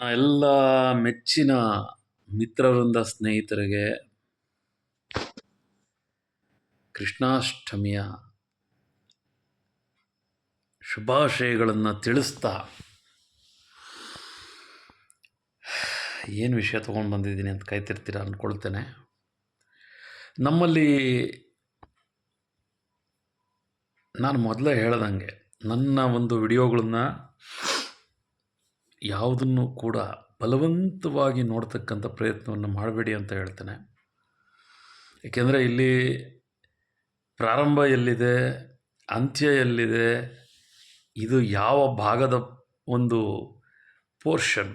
ಎಲ್ಲ ಮೆಚ್ಚಿನ ಮಿತ್ರವೃಂದ ಸ್ನೇಹಿತರಿಗೆ ಕೃಷ್ಣಾಷ್ಟಮಿಯ ಶುಭಾಶಯಗಳನ್ನು ತಿಳಿಸ್ತಾ ಏನು ವಿಷಯ ತೊಗೊಂಡು ಬಂದಿದ್ದೀನಿ ಅಂತ ಕಾಯ್ತಿರ್ತೀರ ಅಂದ್ಕೊಳ್ತೇನೆ ನಮ್ಮಲ್ಲಿ ನಾನು ಮೊದಲೇ ಹೇಳ್ದಂಗೆ ನನ್ನ ಒಂದು ವಿಡಿಯೋಗಳನ್ನ ಯಾವುದನ್ನು ಕೂಡ ಬಲವಂತವಾಗಿ ನೋಡ್ತಕ್ಕಂಥ ಪ್ರಯತ್ನವನ್ನು ಮಾಡಬೇಡಿ ಅಂತ ಹೇಳ್ತೇನೆ. ಏಕೆಂದರೆ ಇಲ್ಲಿ ಪ್ರಾರಂಭ ಎಲ್ಲಿದೆ, ಅಂತ್ಯ ಎಲ್ಲಿದೆ, ಇದು ಯಾವ ಭಾಗದ ಒಂದು ಪೋರ್ಷನ್,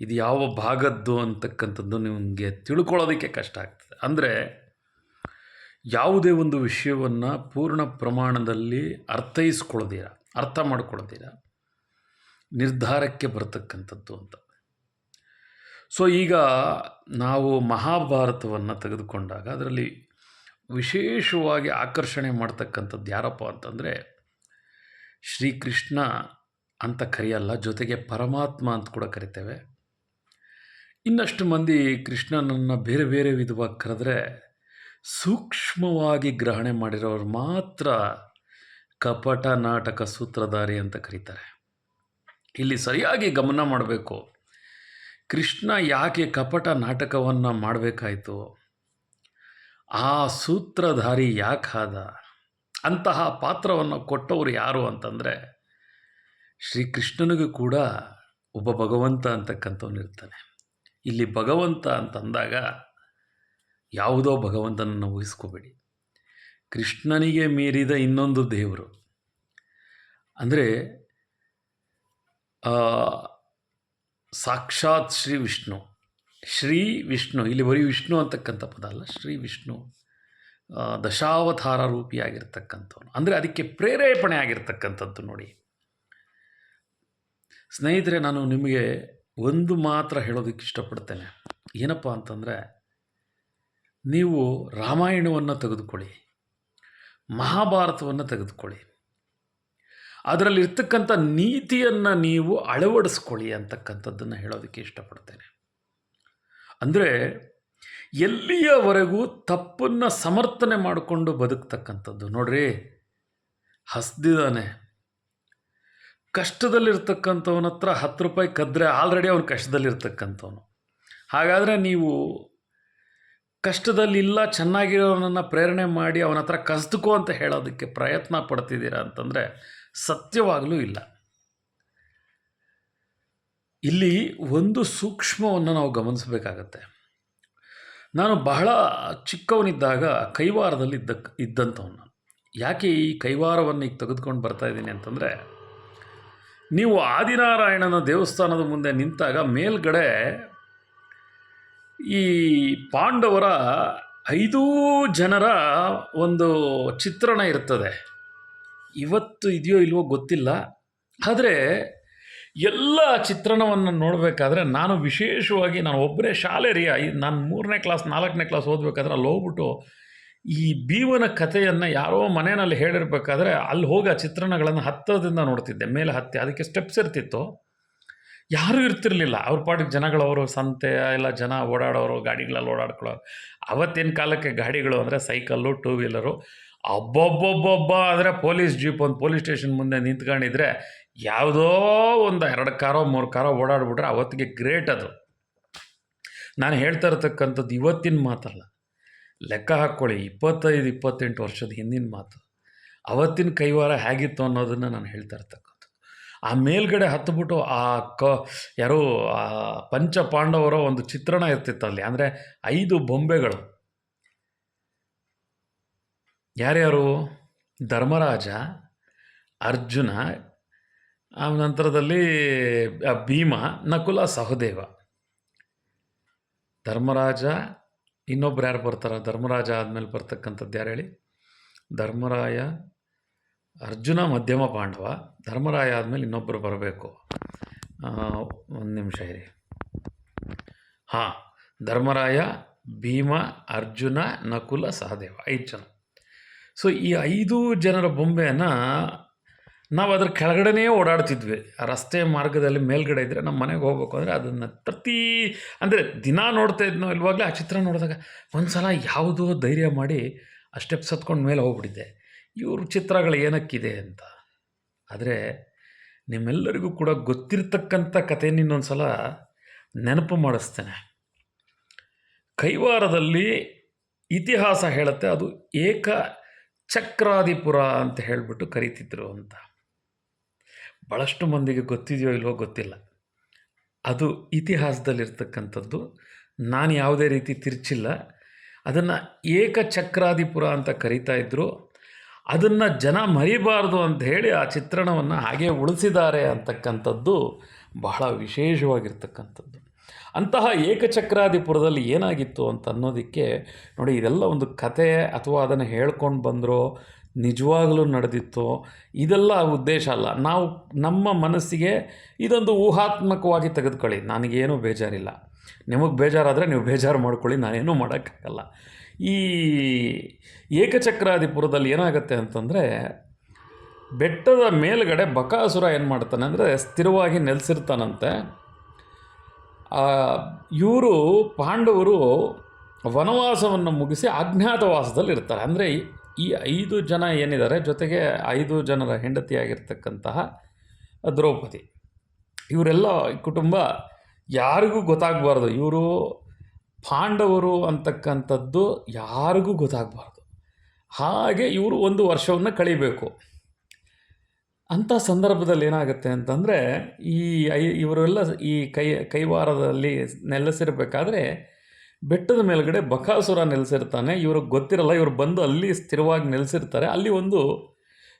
ಇದು ಯಾವ ಭಾಗದ್ದು ಅಂತಕ್ಕಂಥದ್ದು ನಿಮಗೆ ತಿಳ್ಕೊಳ್ಳೋದಕ್ಕೆ ಕಷ್ಟ ಆಗ್ತದೆ. ಅಂದರೆ ಯಾವುದೇ ಒಂದು ವಿಷಯವನ್ನು ಪೂರ್ಣ ಪ್ರಮಾಣದಲ್ಲಿ ಅರ್ಥೈಸ್ಕೊಳ್ಳೋದಿರ, ಅರ್ಥ ಮಾಡ್ಕೊಳ್ಳೋದಿರ ನಿರ್ಧಾರಕ್ಕೆ ಬರತಕ್ಕಂಥದ್ದು ಅಂತ. ಸೊ ಈಗ ನಾವು ಮಹಾಭಾರತವನ್ನು ತೆಗೆದುಕೊಂಡಾಗ ಅದರಲ್ಲಿ ವಿಶೇಷವಾಗಿ ಆಕರ್ಷಣೆ ಮಾಡ್ತಕ್ಕಂಥದ್ದು ಯಾರಪ್ಪ ಅಂತಂದರೆ, ಶ್ರೀಕೃಷ್ಣ ಅಂತ ಕರೆಯಲ್ಲ, ಜೊತೆಗೆ ಪರಮಾತ್ಮ ಅಂತ ಕೂಡ ಕರಿತೇವೆ. ಇನ್ನಷ್ಟು ಮಂದಿ ಕೃಷ್ಣನನ್ನು ಬೇರೆ ಬೇರೆ ವಿಧವಾಗಿ ಕರೆದ್ರೆ ಸೂಕ್ಷ್ಮವಾಗಿ ಗ್ರಹಣೆ ಮಾಡಿರೋರು ಮಾತ್ರ ಕಪಟ ನಾಟಕ ಸೂತ್ರಧಾರಿ ಅಂತ ಕರೀತಾರೆ. ಇಲ್ಲಿ ಸರಿಯಾಗಿ ಗಮನ ಮಾಡಬೇಕು. ಕೃಷ್ಣ ಯಾಕೆ ಕಪಟ ನಾಟಕವನ್ನು ಮಾಡಬೇಕಾಯಿತು? ಆ ಸೂತ್ರಧಾರಿ ಯಾಕಾದ ಅಂತಹ ಪಾತ್ರವನ್ನು ಕೊಟ್ಟವರು ಯಾರು ಅಂತಂದರೆ ಶ್ರೀಕೃಷ್ಣನಿಗೂ ಕೂಡ ಒಬ್ಬ ಭಗವಂತ ಅಂತಕ್ಕಂಥವ್ನು ಇರ್ತಾನೆ. ಇಲ್ಲಿ ಭಗವಂತ ಅಂತಂದಾಗ ಯಾವುದೋ ಭಗವಂತನನ್ನು ಊಹಿಸ್ಕೋಬೇಡಿ. ಕೃಷ್ಣನಿಗೆ ಮೀರಿದ ಇನ್ನೊಂದು ದೇವರು. ಅಂದರೆ ಸಾಕ್ಷಾತ್ ಶ್ರೀ ವಿಷ್ಣು. ಶ್ರೀ ವಿಷ್ಣು, ಇಲ್ಲಿ ಬರೀ ವಿಷ್ಣು ಅಂತಕ್ಕಂಥ ಪದ ಅಲ್ಲ, ಶ್ರೀ ವಿಷ್ಣು ದಶಾವತಾರ ರೂಪಿಯಾಗಿರ್ತಕ್ಕಂಥವನು. ಅಂದರೆ ಅದಕ್ಕೆ ಪ್ರೇರೇಪಣೆ ಆಗಿರ್ತಕ್ಕಂಥದ್ದು ನೋಡಿ. ಸ್ನೇಹಿತರೆ, ನಾನು ನಿಮಗೆ ಒಂದು ಮಾತ್ರ ಹೇಳೋದಕ್ಕೆ ಇಷ್ಟಪಡ್ತೇನೆ. ಏನಪ್ಪ ಅಂತಂದರೆ, ನೀವು ರಾಮಾಯಣವನ್ನು ತೆಗೆದುಕೊಳ್ಳಿ, ಮಹಾಭಾರತವನ್ನು ತೆಗೆದುಕೊಳ್ಳಿ. ಅದರಲ್ಲಿ ಇರ್ತಕ್ಕಂಥ ನೀತಿಯನ್ನು ನೀವು ಅಳವಡಿಸ್ಕೊಳ್ಳಿ ಅಂತಕ್ಕಂಥದ್ದನ್ನು ಹೇಳೋದಕ್ಕೆ ಇಷ್ಟಪಡ್ತೇನೆ. ಅಂದರೆ ಎಲ್ಲಿಯವರೆಗೂ ತಪ್ಪನ್ನು ಸಮರ್ಥನೆ ಮಾಡಿಕೊಂಡು ಬದುಕ್ತಕ್ಕಂಥದ್ದು. ನೋಡ್ರಿ ಹಸ್ದಿದ್ದಾನೆ ಕಷ್ಟದಲ್ಲಿರ್ತಕ್ಕಂಥವನ ಹತ್ರ ಹತ್ತು ರೂಪಾಯಿ ಕದ್ದರೆ ಆಲ್ರೆಡಿ ಅವನು ಕಷ್ಟದಲ್ಲಿರ್ತಕ್ಕಂಥವನು. ಹಾಗಾದರೆ ನೀವು ಕಷ್ಟದಲ್ಲಿಲ್ಲ, ಚೆನ್ನಾಗಿರೋನನ್ನು ಪ್ರೇರಣೆ ಮಾಡಿ ಅವನ ಹತ್ರ ಕಸ್ದುಕೋ ಅಂತ ಹೇಳೋದಕ್ಕೆ ಪ್ರಯತ್ನ ಪಡ್ತಿದ್ದೀರಾ ಅಂತಂದರೆ ಸತ್ಯವಾಗಲೂ ಇಲ್ಲ. ಇಲ್ಲಿ ಒಂದು ಸೂಕ್ಷ್ಮವನ್ನು ನಾವು ಗಮನಿಸಬೇಕಾಗತ್ತೆ. ನಾನು ಬಹಳ ಚಿಕ್ಕವನಿದ್ದಾಗ ಕೈವಾರದಲ್ಲಿ ಇದ್ದ ಇದ್ದಂಥವನು. ಯಾಕೆ ಈ ಕೈವಾರವನ್ನು ಈಗ ತೆಗೆದುಕೊಂಡು ಬರ್ತಾ ಇದ್ದೀನಿ ಅಂತಂದರೆ, ನೀವು ಆದಿನಾರಾಯಣನ ದೇವಸ್ಥಾನದ ಮುಂದೆ ನಿಂತಾಗ ಮೇಲ್ಗಡೆ ಈ ಪಾಂಡವರ ಐದೂ ಜನರ ಒಂದು ಚಿತ್ರಣ ಇರ್ತದೆ. ಇವತ್ತು ಇದೆಯೋ ಇಲ್ವೋ ಗೊತ್ತಿಲ್ಲ. ಆದರೆ ಎಲ್ಲ ಚಿತ್ರಣವನ್ನು ನೋಡಬೇಕಾದ್ರೆ ನಾನು ವಿಶೇಷವಾಗಿ ನಾನು ಒಬ್ಬರೇ ಶಾಲೆ ರೀ ನಾನು ಮೂರನೇ ಕ್ಲಾಸ್, ನಾಲ್ಕನೇ ಕ್ಲಾಸ್ ಓದಬೇಕಾದ್ರೆ ಅಲ್ಲಿ ಹೋಗ್ಬಿಟ್ಟು ಈ ಬೀವನ ಕಥೆಯನ್ನು ಯಾರೋ ಮನೆಯಲ್ಲಿ ಹೇಳಿರ್ಬೇಕಾದ್ರೆ ಅಲ್ಲಿ ಹೋಗಿ ಆ ಚಿತ್ರಣಗಳನ್ನು ಹತ್ತದಿಂದ ನೋಡ್ತಿದ್ದೆ, ಮೇಲೆ ಹತ್ತಿ, ಅದಕ್ಕೆ ಸ್ಟೆಪ್ಸ್ ಇರ್ತಿತ್ತು. ಯಾರೂ ಇರ್ತಿರ್ಲಿಲ್ಲ. ಅವ್ರ ಪಾಡಿಗೆ ಜನಗಳವರು ಸಂತೆ, ಎಲ್ಲ ಜನ ಓಡಾಡೋರು, ಗಾಡಿಗಳಲ್ಲಿ ಓಡಾಡ್ಕೊಳ್ಳೋರು. ಅವತ್ತಿನ ಕಾಲಕ್ಕೆ ಗಾಡಿಗಳು ಅಂದರೆ ಸೈಕಲ್ಲು ಟೂ ವೀಲರು ಅಬ್ಬೊಬ್ಬೊಬ್ಬೊಬ್ಬ ಆದರೆ ಪೊಲೀಸ್ ಜೀಪ್ ಒಂದು ಪೊಲೀಸ್ ಸ್ಟೇಷನ್ ಮುಂದೆ ನಿಂತ್ಕೊಂಡಿದ್ರೆ ಯಾವುದೋ ಒಂದು ಎರಡು ಕಾರೋ, ಮೂರು ಕಾರೋ ಓಡಾಡ್ಬಿಟ್ರೆ ಅವತ್ತಿಗೆ ಗ್ರೇಟ್ ಅದು. ನಾನು ಹೇಳ್ತಾ ಇರ್ತಕ್ಕಂಥದ್ದು ಇವತ್ತಿನ ಮಾತಲ್ಲ. ಲೆಕ್ಕ ಹಾಕ್ಕೊಳ್ಳಿ, ಇಪ್ಪತ್ತೈದು, ಇಪ್ಪತ್ತೆಂಟು ವರ್ಷದ ಹಿಂದಿನ ಮಾತು. ಅವತ್ತಿನ ಕೈವಾರ ಹೇಗಿತ್ತು ಅನ್ನೋದನ್ನು ನಾನು ಹೇಳ್ತಾ ಇರ್ತಕ್ಕಂಥದ್ದು. ಆ ಮೇಲ್ಗಡೆ ಹತ್ತುಬಿಟ್ಟು ಆ ಕ, ಯಾರೋ ಪಂಚ ಪಾಂಡವರ ಒಂದು ಚಿತ್ರಣ ಇರ್ತಿತ್ತು ಅಲ್ಲಿ ಅಂದರೆ ಐದು ಬೊಂಬೆಗಳು. ಯಾರ್ಯಾರು? ಧರ್ಮರಾಜ, ಅರ್ಜುನ, ಆ ನಂತರದಲ್ಲಿ ಭೀಮ, ನಕುಲ, ಸಹದೇವ. ಧರ್ಮರಾಜ, ಇನ್ನೊಬ್ರು ಯಾರು ಬರ್ತಾರೆ? ಧರ್ಮರಾಜ ಆದಮೇಲೆ ಬರ್ತಕ್ಕಂಥದ್ದು ಯಾರು ಹೇಳಿ? ಧರ್ಮರಾಯ, ಅರ್ಜುನ, ಮಧ್ಯಮ ಪಾಂಡವ. ಧರ್ಮರಾಯ ಆದಮೇಲೆ ಇನ್ನೊಬ್ಬರು ಬರಬೇಕು. ಒಂದು ನಿಮಿಷ ಇರಿ. ಹಾಂ, ಧರ್ಮರಾಯ, ಭೀಮ, ಅರ್ಜುನ, ನಕುಲ, ಸಹದೇವ, ಐದು ಜನ. ಸೊ ಈ ಐದು ಜನರ ಬೊಂಬೆಯನ್ನು ನಾವು ಅದ್ರ ಕೆಳಗಡೆನೇ ಓಡಾಡ್ತಿದ್ವಿ. ರಸ್ತೆ ಮಾರ್ಗದಲ್ಲಿ ಮೇಲ್ಗಡೆ ಇದ್ದರೆ ನಮ್ಮ ಮನೆಗೆ ಹೋಗ್ಬೇಕು ಅಂದರೆ ಅದನ್ನು ಪ್ರತಿ ಅಂದರೆ ದಿನ ನೋಡ್ತಾ ಇದ್ನೋ ಇಲ್ವಾಗಲೇ ಆ ಚಿತ್ರ ನೋಡಿದಾಗ ಒಂದು ಸಲ ಯಾವುದೋ ಧೈರ್ಯ ಮಾಡಿ ಆ ಸ್ಟೆಪ್ಸ್ ಹತ್ಕೊಂಡು ಮೇಲೆ ಹೋಗ್ಬಿಟ್ಟಿದ್ದೆ. ಇವ್ರ ಚಿತ್ರಗಳು ಏನಕ್ಕಿದೆ ಅಂತ. ಆದರೆ ನಿಮ್ಮೆಲ್ಲರಿಗೂ ಕೂಡ ಗೊತ್ತಿರ್ತಕ್ಕಂಥ ಕಥೆಯನ್ನು ಇನ್ನೊಂದು ಸಲ ನೆನಪು ಮಾಡಿಸ್ತೇನೆ. ಕೈವಾರದಲ್ಲಿ ಇತಿಹಾಸ ಹೇಳುತ್ತೆ, ಅದು ಏಕ ಚಕ್ರಾದಿಪುರ ಅಂತ ಹೇಳಿಬಿಟ್ಟು ಕರೀತಿದ್ರು ಅಂತ. ಭಾಳಷ್ಟು ಮಂದಿಗೆ ಗೊತ್ತಿದೆಯೋ ಇಲ್ವೋ ಗೊತ್ತಿಲ್ಲ. ಅದು ಇತಿಹಾಸದಲ್ಲಿರ್ತಕ್ಕಂಥದ್ದು. ನಾನು ಯಾವುದೇ ರೀತಿ ತಿರ್ಚಿಲ್ಲ. ಅದನ್ನು ಏಕಚಕ್ರಾದಿಪುರ ಅಂತ ಕರೀತಾ ಇದ್ದರು ಅದನ್ನು ಜನ ಮರಿಬಾರ್ದು ಅಂತ ಹೇಳಿ ಆ ಚಿತ್ರಣವನ್ನು ಹಾಗೆ ಉಳಿಸಿದ್ದಾರೆ ಅಂತಕ್ಕಂಥದ್ದು ಬಹಳ ವಿಶೇಷವಾಗಿರ್ತಕ್ಕಂಥದ್ದು. ಅಂತಹ ಏಕಚಕ್ರಾದಿಪುರದಲ್ಲಿ ಏನಾಗಿತ್ತು ಅಂತ ಅನ್ನೋದಕ್ಕೆ ನೋಡಿ, ಇದೆಲ್ಲ ಒಂದು ಕತೆ ಅಥವಾ ಅದನ್ನು ಹೇಳ್ಕೊಂಡು ಬಂದರೋ ನಿಜವಾಗಲೂ ನಡೆದಿತ್ತು, ಇದೆಲ್ಲ ಉದ್ದೇಶ ಅಲ್ಲ. ನಾವು ನಮ್ಮ ಮನಸ್ಸಿಗೆ ಇದೊಂದು ಊಹಾತ್ಮಕವಾಗಿ ತೆಗೆದುಕೊಳ್ಳಿ. ನನಗೇನೂ ಬೇಜಾರಿಲ್ಲ. ನಿಮಗೆ ಬೇಜಾರಾದರೆ ನೀವು ಬೇಜಾರು ಮಾಡ್ಕೊಳ್ಳಿ, ನಾನೇನೂ ಮಾಡೋಕ್ಕಾಗಲ್ಲ. ಈ ಏಕಚಕ್ರಾದಿಪುರದಲ್ಲಿ ಏನಾಗುತ್ತೆ ಅಂತಂದರೆ, ಬೆಟ್ಟದ ಮೇಲುಗಡೆ ಬಕಾಸುರ ಏನು ಮಾಡ್ತಾನೆ ಅಂದರೆ, ಸ್ಥಿರವಾಗಿ ನೆಲೆಸಿರ್ತಾನಂತೆ. ಇವರು ಪಾಂಡವರು ವನವಾಸವನ್ನು ಮುಗಿಸಿ ಅಜ್ಞಾತವಾಸದಲ್ಲಿ ಇರ್ತಾರೆ. ಅಂದರೆ ಈ ಐದು ಜನ ಏನಿದ್ದಾರೆ, ಜೊತೆಗೆ ಐದು ಜನರ ಹೆಂಡತಿಯಾಗಿರ್ತಕ್ಕಂತಹ ದ್ರೌಪದಿ. ಇವರೆಲ್ಲ ಕುಟುಂಬ ಯಾರಿಗೂ ಗೊತ್ತಾಗಬಾರ್ದು. ಇವರು ಪಾಂಡವರು ಅಂತಕ್ಕಂಥದ್ದು ಯಾರಿಗೂ ಗೊತ್ತಾಗಬಾರ್ದು. ಹಾಗೆ ಇವರು ಒಂದು ವರ್ಷವನ್ನು ಕಳಿಬೇಕು. ಅಂಥ ಸಂದರ್ಭದಲ್ಲಿ ಏನಾಗುತ್ತೆ ಅಂತಂದರೆ, ಈ ಐ, ಇವರೆಲ್ಲ ಈ ಕೈ, ಕೈವಾರದಲ್ಲಿ ನೆಲೆಸಿರಬೇಕಾದ್ರೆ, ಬೆಟ್ಟದ ಮೇಲುಗಡೆ ಬಕಾಸುರ ನೆಲೆಸಿರ್ತಾನೆ. ಇವ್ರಿಗೆ ಗೊತ್ತಿರಲ್ಲ, ಇವರು ಬಂದು ಅಲ್ಲಿ ಸ್ಥಿರವಾಗಿ ನೆಲೆಸಿರ್ತಾರೆ. ಅಲ್ಲಿ ಒಂದು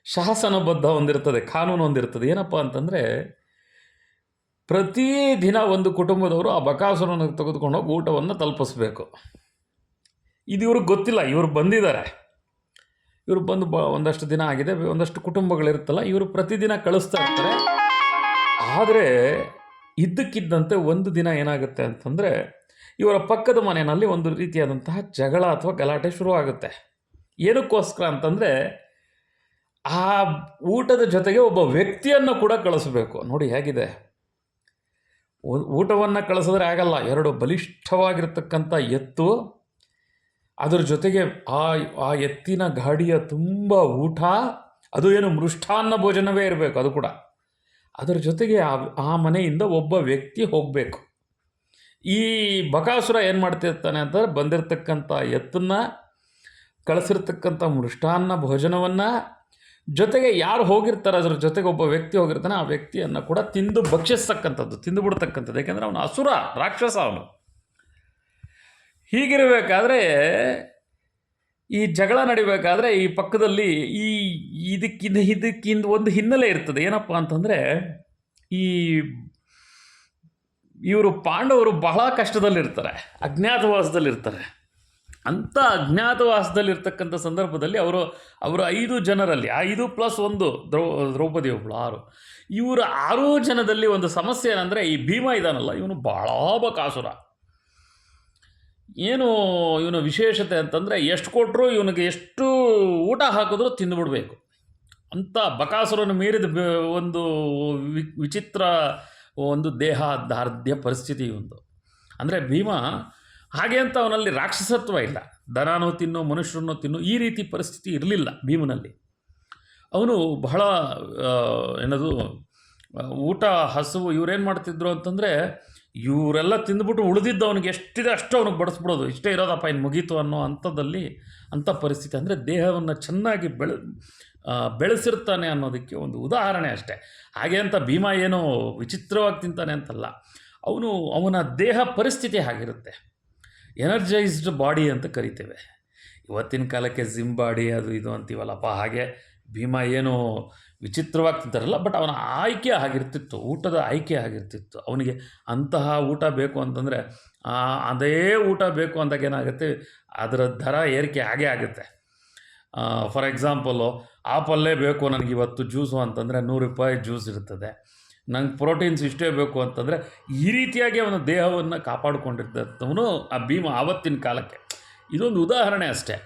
ಶಾಸನಬದ್ಧ ಒಂದಿರ್ತದೆ, ಕಾನೂನು ಒಂದಿರ್ತದೆ. ಏನಪ್ಪ ಅಂತಂದರೆ, ಪ್ರತಿದಿನ ಒಂದು ಕುಟುಂಬದವರು ಆ ಬಕಾಸುರನ ತೆಗೆದುಕೊಂಡು ಹೋಗಿ ಊಟವನ್ನು ತಲುಪಿಸ್ಬೇಕು. ಇದು ಇವ್ರಿಗೆ ಗೊತ್ತಿಲ್ಲ, ಇವರು ಬಂದಿದ್ದಾರೆ. ಇವರು ಬಂದು ಬ, ಒಂದಷ್ಟು ದಿನ ಆಗಿದೆ, ಒಂದಷ್ಟು ಕುಟುಂಬಗಳಿರುತ್ತಲ್ಲ, ಇವರು ಪ್ರತಿದಿನ ಕಳಿಸ್ತಾ ಇರ್ತಾರೆ. ಆದರೆ, ಇದ್ದಕ್ಕಿದ್ದಂತೆ ಒಂದು ದಿನ ಏನಾಗುತ್ತೆ ಅಂತಂದರೆ, ಇವರ ಪಕ್ಕದ ಮನೆಯಲ್ಲಿ ಒಂದು ರೀತಿಯಾದಂತಹ ಜಗಳ ಅಥವಾ ಗಲಾಟೆ ಶುರುವಾಗುತ್ತೆ. ಏನಕ್ಕೋಸ್ಕರ ಅಂತಂದರೆ, ಆ ಊಟದ ಜೊತೆಗೆ ಒಬ್ಬ ವ್ಯಕ್ತಿಯನ್ನು ಕೂಡ ಕಳಿಸ್ಬೇಕು. ನೋಡಿ ಹೇಗಿದೆ. ಊಟವನ್ನು ಕಳಿಸಿದ್ರೆ ಆಗಲ್ಲ. ಎರಡು ಬಲಿಷ್ಠವಾಗಿರ್ತಕ್ಕಂಥ ಎತ್ತು ಅದರ ಜೊತೆಗೆ ಆ ಆ ಎತ್ತಿನ ಗಾಡಿಯ ತುಂಬ ಊಟ, ಅದು ಏನು ಮೃಷ್ಟಾನ್ನ ಭೋಜನವೇ ಇರಬೇಕು, ಅದು ಕೂಡ. ಅದರ ಜೊತೆಗೆ ಆ ಮನೆಯಿಂದ ಒಬ್ಬ ವ್ಯಕ್ತಿ ಹೋಗಬೇಕು. ಈ ಬಕಾಸುರ ಏನು ಮಾಡ್ತಿರ್ತಾನೆ ಅಂತಂದ್ರೆ ಬಂದಿರತಕ್ಕಂಥ ಎತ್ತನ್ನು, ಕಳಿಸಿರ್ತಕ್ಕಂಥ ಮೃಷ್ಟಾನ್ನ ಭೋಜನವನ್ನು, ಜೊತೆಗೆ ಯಾರು ಹೋಗಿರ್ತಾರೆ, ಅದ್ರ ಜೊತೆಗೆ ಒಬ್ಬ ವ್ಯಕ್ತಿ ಹೋಗಿರ್ತಾನೆ, ಆ ವ್ಯಕ್ತಿಯನ್ನು ಕೂಡ ತಿಂದು ಭಕ್ಷಿಸ್ತಕ್ಕಂಥದ್ದು, ತಿಂದು ಬಿಡ್ತಕ್ಕಂಥದ್ದು. ಯಾಕೆಂದರೆ ಅವನು ಅಸುರ, ರಾಕ್ಷಸ ಅವನು. ಹೀಗಿರಬೇಕಾದ್ರೆ ಈ ಜಗಳ ನಡಿಬೇಕಾದ್ರೆ ಈ ಪಕ್ಕದಲ್ಲಿ ಈ ಇದಕ್ಕಿಂತ ಇದಕ್ಕಿಂತ ಒಂದು ಹಿನ್ನೆಲೆ ಇರ್ತದೆ. ಏನಪ್ಪ ಅಂತಂದರೆ ಈ ಇವರು ಪಾಂಡವರು ಬಹಳ ಕಷ್ಟದಲ್ಲಿರ್ತಾರೆ, ಅಜ್ಞಾತವಾಸದಲ್ಲಿರ್ತಾರೆ. ಅಂಥ ಅಜ್ಞಾತವಾಸದಲ್ಲಿರ್ತಕ್ಕಂಥ ಸಂದರ್ಭದಲ್ಲಿ ಅವರು ಅವರು ಐದು ಜನರಲ್ಲಿ, ಐದು ಪ್ಲಸ್ ಒಂದು ದ್ರೌ, ದ್ರೌಪದಿ ಒಬ್ಬಳು ಆರು. ಇವರು ಆರು ಜನದಲ್ಲಿ ಒಂದು ಸಮಸ್ಯೆ ಏನಂದರೆ ಈ ಭೀಮ ಇದಾನಲ್ಲ, ಇವನು ಭಾಳ ಬಕಾಸುರ. ಏನು ಇವನ ವಿಶೇಷತೆ ಅಂತಂದರೆ ಎಷ್ಟು ಕೊಟ್ಟರು ಇವನಿಗೆ ಎಷ್ಟು ಊಟ ಹಾಕಿದ್ರೂ ತಿಂದುಬಿಡ್ಬೇಕು. ಅಂಥ ಬಕಾಸುರನ್ನು ಮೀರಿದ ಒಂದು ವಿಚಿತ್ರ ಒಂದು ದೇಹ ದಾರ್ಢ್ಯ ಪರಿಸ್ಥಿತಿ ಒಂದು ಅಂದರೆ ಭೀಮ ಹಾಗೆ ಅಂತ ಅವನಲ್ಲಿ ರಾಕ್ಷಸತ್ವ ಇಲ್ಲ. ದನಾನೋ ತಿನ್ನೋ, ಮನುಷ್ಯರನ್ನು ತಿನ್ನು, ಈ ರೀತಿ ಪರಿಸ್ಥಿತಿ ಇರಲಿಲ್ಲ ಭೀಮನಲ್ಲಿ. ಅವನು ಬಹಳ ಏನದು ಊಟ ಹಸುವು ಇವರೇನು ಮಾಡ್ತಿದ್ರು ಅಂತಂದರೆ ಇವರೆಲ್ಲ ತಿಂದ್ಬಿಟ್ಟು ಉಳಿದಿದ್ದು ಅವನಿಗೆ ಎಷ್ಟಿದೆ ಅಷ್ಟು ಅವನಿಗೆ ಬಡಿಸ್ಬಿಡೋದು. ಇಷ್ಟೇ ಇರೋದಪ್ಪ, ಇನ್ನು ಮುಗೀತು ಅನ್ನೋ ಅಂಥದ್ದಲ್ಲಿ ಅಂಥ ಪರಿಸ್ಥಿತಿ. ಅಂದರೆ ದೇಹವನ್ನು ಚೆನ್ನಾಗಿ ಬೆಳೆ ಬೆಳೆಸಿರ್ತಾನೆ ಅನ್ನೋದಕ್ಕೆ ಒಂದು ಉದಾಹರಣೆ ಅಷ್ಟೇ. ಹಾಗೆ ಅಂತ ಭೀಮ ಏನೋ ವಿಚಿತ್ರವಾಗಿ ತಿಂತಾನೆ ಅಂತಲ್ಲ. ಅವನು, ಅವನ ದೇಹ ಪರಿಸ್ಥಿತಿ ಹಾಗಿರುತ್ತೆ. ಎನರ್ಜೈಸ್ಡ್ ಬಾಡಿ ಅಂತ ಕರಿತೇವೆ. ಇವತ್ತಿನ ಕಾಲಕ್ಕೆ ಜಿಮ್ ಬಾಡಿ ಅದು ಇದು ಅಂತೀವಲ್ಲಪ್ಪ. ಹಾಗೆ ಭೀಮ ಏನು ವಿಚಿತ್ರವಾಗಿ ತಿಂತಾರಲ್ಲ ಬಟ್ ಅವನ ಆಯ್ಕೆ ಆಗಿರ್ತಿತ್ತು, ಊಟದ ಆಯ್ಕೆ ಆಗಿರ್ತಿತ್ತು. ಅವನಿಗೆ ಅಂತಹ ಊಟ ಬೇಕು ಅಂತಂದರೆ ಅದೇ ಊಟ ಬೇಕು ಅಂದಾಗ ಏನಾಗುತ್ತೆ, ಅದರ ದರ ಏರಿಕೆ ಆಗೇ ಆಗುತ್ತೆ. ಫಾರ್ ಎಕ್ಸಾಂಪಲ್ಲು ಆ ಪಲ್ಲೆ ಬೇಕು ನನಗೆ ಇವತ್ತು ಜ್ಯೂಸು ಅಂತಂದರೆ ನೂರು ರೂಪಾಯಿ ಜ್ಯೂಸ್ ಇರ್ತದೆ. ನಂಗೆ ಪ್ರೋಟೀನ್ಸ್ ಇಷ್ಟೇ ಬೇಕು ಅಂತಂದರೆ, ಈ ರೀತಿಯಾಗಿ ಅವನ ದೇಹವನ್ನು ಕಾಪಾಡಿಕೊಂಡಿರ್ತವನು ಆ ಭೀಮ ಆವತ್ತಿನ ಕಾಲಕ್ಕೆ. ಇದೊಂದು ಉದಾಹರಣೆ ಅಷ್ಟೇ.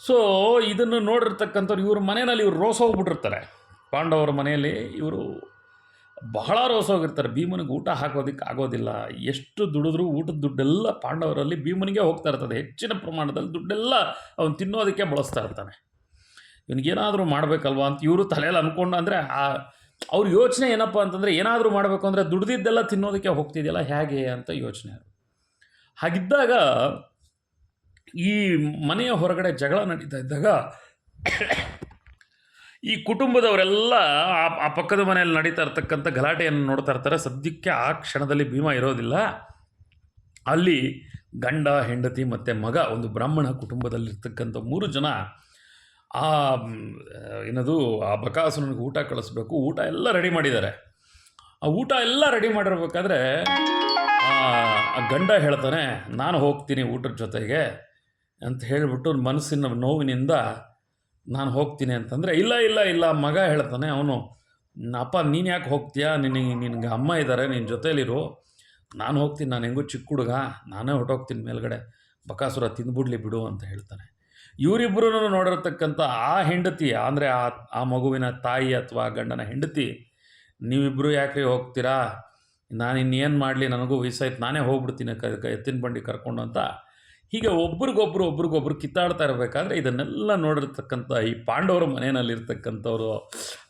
ಸೊ ಇದನ್ನು ನೋಡಿರ್ತಕ್ಕಂಥವ್ರು ಇವ್ರ ಮನೆಯಲ್ಲಿ ಇವ್ರು ರೋಸ ಹೋಗ್ಬಿಟ್ಟಿರ್ತಾರೆ ಪಾಂಡವರ ಮನೆಯಲ್ಲಿ ಇವರು ಬಹಳ ರೋಸ ಹೋಗಿರ್ತಾರೆ. ಭೀಮನಿಗೆ ಊಟ ಹಾಕೋದಕ್ಕೆ ಆಗೋದಿಲ್ಲ. ಎಷ್ಟು ದುಡಿದ್ರೂ ಊಟದ ದುಡ್ಡೆಲ್ಲ ಪಾಂಡವರಲ್ಲಿ ಭೀಮನಿಗೆ ಹೋಗ್ತಾ ಇರ್ತದೆ. ಹೆಚ್ಚಿನ ಪ್ರಮಾಣದಲ್ಲಿ ದುಡ್ಡೆಲ್ಲ ಅವನು ತಿನ್ನೋದಕ್ಕೆ ಬಳಸ್ತಾ ಇರ್ತಾನೆ. ಇವನಿಗೇನಾದರೂ ಮಾಡಬೇಕಲ್ವ ಅಂತ ಇವರು ತಲೆಯಲ್ಲಿ ಅಂದ್ಕೊಂಡು ಅಂದರೆ, ಆ, ಅವ್ರ ಯೋಚನೆ ಏನಪ್ಪ ಅಂತಂದರೆ, ಏನಾದರೂ ಮಾಡಬೇಕು ಅಂದರೆ ದುಡ್ದಿದ್ದೆಲ್ಲ ತಿನ್ನೋದಕ್ಕೆ ಹೋಗ್ತಿದೆಯಲ್ಲ, ಹೇಗೆ ಅಂತ ಯೋಚನೆ ಹಾಗಿದ್ದಾಗ ಈ ಮನೆಯ ಹೊರಗಡೆ ಜಗಳ ನಡೀತಾ ಇದ್ದಾಗ ಈ ಕುಟುಂಬದವರೆಲ್ಲ ಆ ಆ ಪಕ್ಕದ ಮನೆಯಲ್ಲಿ ನಡೀತಾ ಇರ್ತಕ್ಕಂಥ ಗಲಾಟೆಯನ್ನು ನೋಡ್ತಾ ಇರ್ತಾರೆ. ಸದ್ಯಕ್ಕೆ ಆ ಕ್ಷಣದಲ್ಲಿ ಭೀಮ ಇರೋದಿಲ್ಲ. ಅಲ್ಲಿ ಗಂಡ, ಹೆಂಡತಿ ಮತ್ತು ಮಗ, ಒಂದು ಬ್ರಾಹ್ಮಣ ಕುಟುಂಬದಲ್ಲಿರ್ತಕ್ಕಂಥ ಮೂರು ಜನ ಆ ಏನದು, ಆ ಬಕಾಸುರನಿಗೆ ಊಟ ಕಳಿಸ್ಬೇಕು. ಊಟ ಎಲ್ಲ ರೆಡಿ ಮಾಡಿದ್ದಾರೆ. ಆ ಊಟ ಎಲ್ಲ ರೆಡಿ ಮಾಡಿರ್ಬೇಕಾದ್ರೆ ಆ ಗಂಡ ಹೇಳ್ತಾನೆ, ನಾನು ಹೋಗ್ತೀನಿ ಊಟದ ಜೊತೆಗೆ ಅಂತ ಹೇಳಿಬಿಟ್ಟು ಮನಸ್ಸಿನ ನೋವಿನಿಂದ ನಾನು ಹೋಗ್ತೀನಿ ಅಂತಂದರೆ, ಇಲ್ಲ ಇಲ್ಲ ಇಲ್ಲ, ಮಗ ಹೇಳ್ತಾನೆ, ಅವನು, ಅಪ್ಪ, ನೀನು ಯಾಕೆ ಹೋಗ್ತೀಯಾ? ನಿನಗೆ ನಿನಗೆ ಅಮ್ಮ ಇದ್ದಾರೆ ನಿನ್ನ ಜೊತೇಲಿರು. ನಾನು ಹೋಗ್ತೀನಿ, ನಾನು ಹೆಂಗೂ ಚಿಕ್ಕ ಹುಡುಗ, ನಾನೇ ಹೊರಟೋಗ್ತೀನಿ ಮೇಲ್ಗಡೆ. ಬಕಾಸುರ ತಿಂದ್ಬಿಡ್ಲಿ ಬಿಡು, ಅಂತ ಹೇಳ್ತಾನೆ. ಇವರಿಬ್ಬರೂ ನೋಡಿರ್ತಕ್ಕಂಥ ಆ ಹೆಂಡತಿ, ಅಂದರೆ ಆ ಆ ಮಗುವಿನ ತಾಯಿ ಅಥವಾ ಗಂಡನ ಹೆಂಡತಿ ನೀವಿಬ್ಬರು ಯಾಕೆ ಹೋಗ್ತೀರಾ? ನಾನು ಇನ್ನೇನು ಮಾಡಲಿ? ನನಗೂ ವಯಸ್ಸಾಯ್ತು, ನಾನೇ ಹೋಗ್ಬಿಡ್ತೀನಿ ಕ- ಎತ್ತಿನ ಬಂಡಿ ಕರ್ಕೊಂಡು, ಅಂತ ಹೀಗೆ ಒಬ್ರಿಗೊಬ್ರು ಒಬ್ರಿಗೊಬ್ರು ಕಿತ್ತಾಡ್ತಾ ಇರಬೇಕಾದ್ರೆ ಇದನ್ನೆಲ್ಲ ನೋಡಿರ್ತಕ್ಕಂಥ ಈ ಪಾಂಡವರ ಮನೆಯಲ್ಲಿರ್ತಕ್ಕಂಥವ್ರು,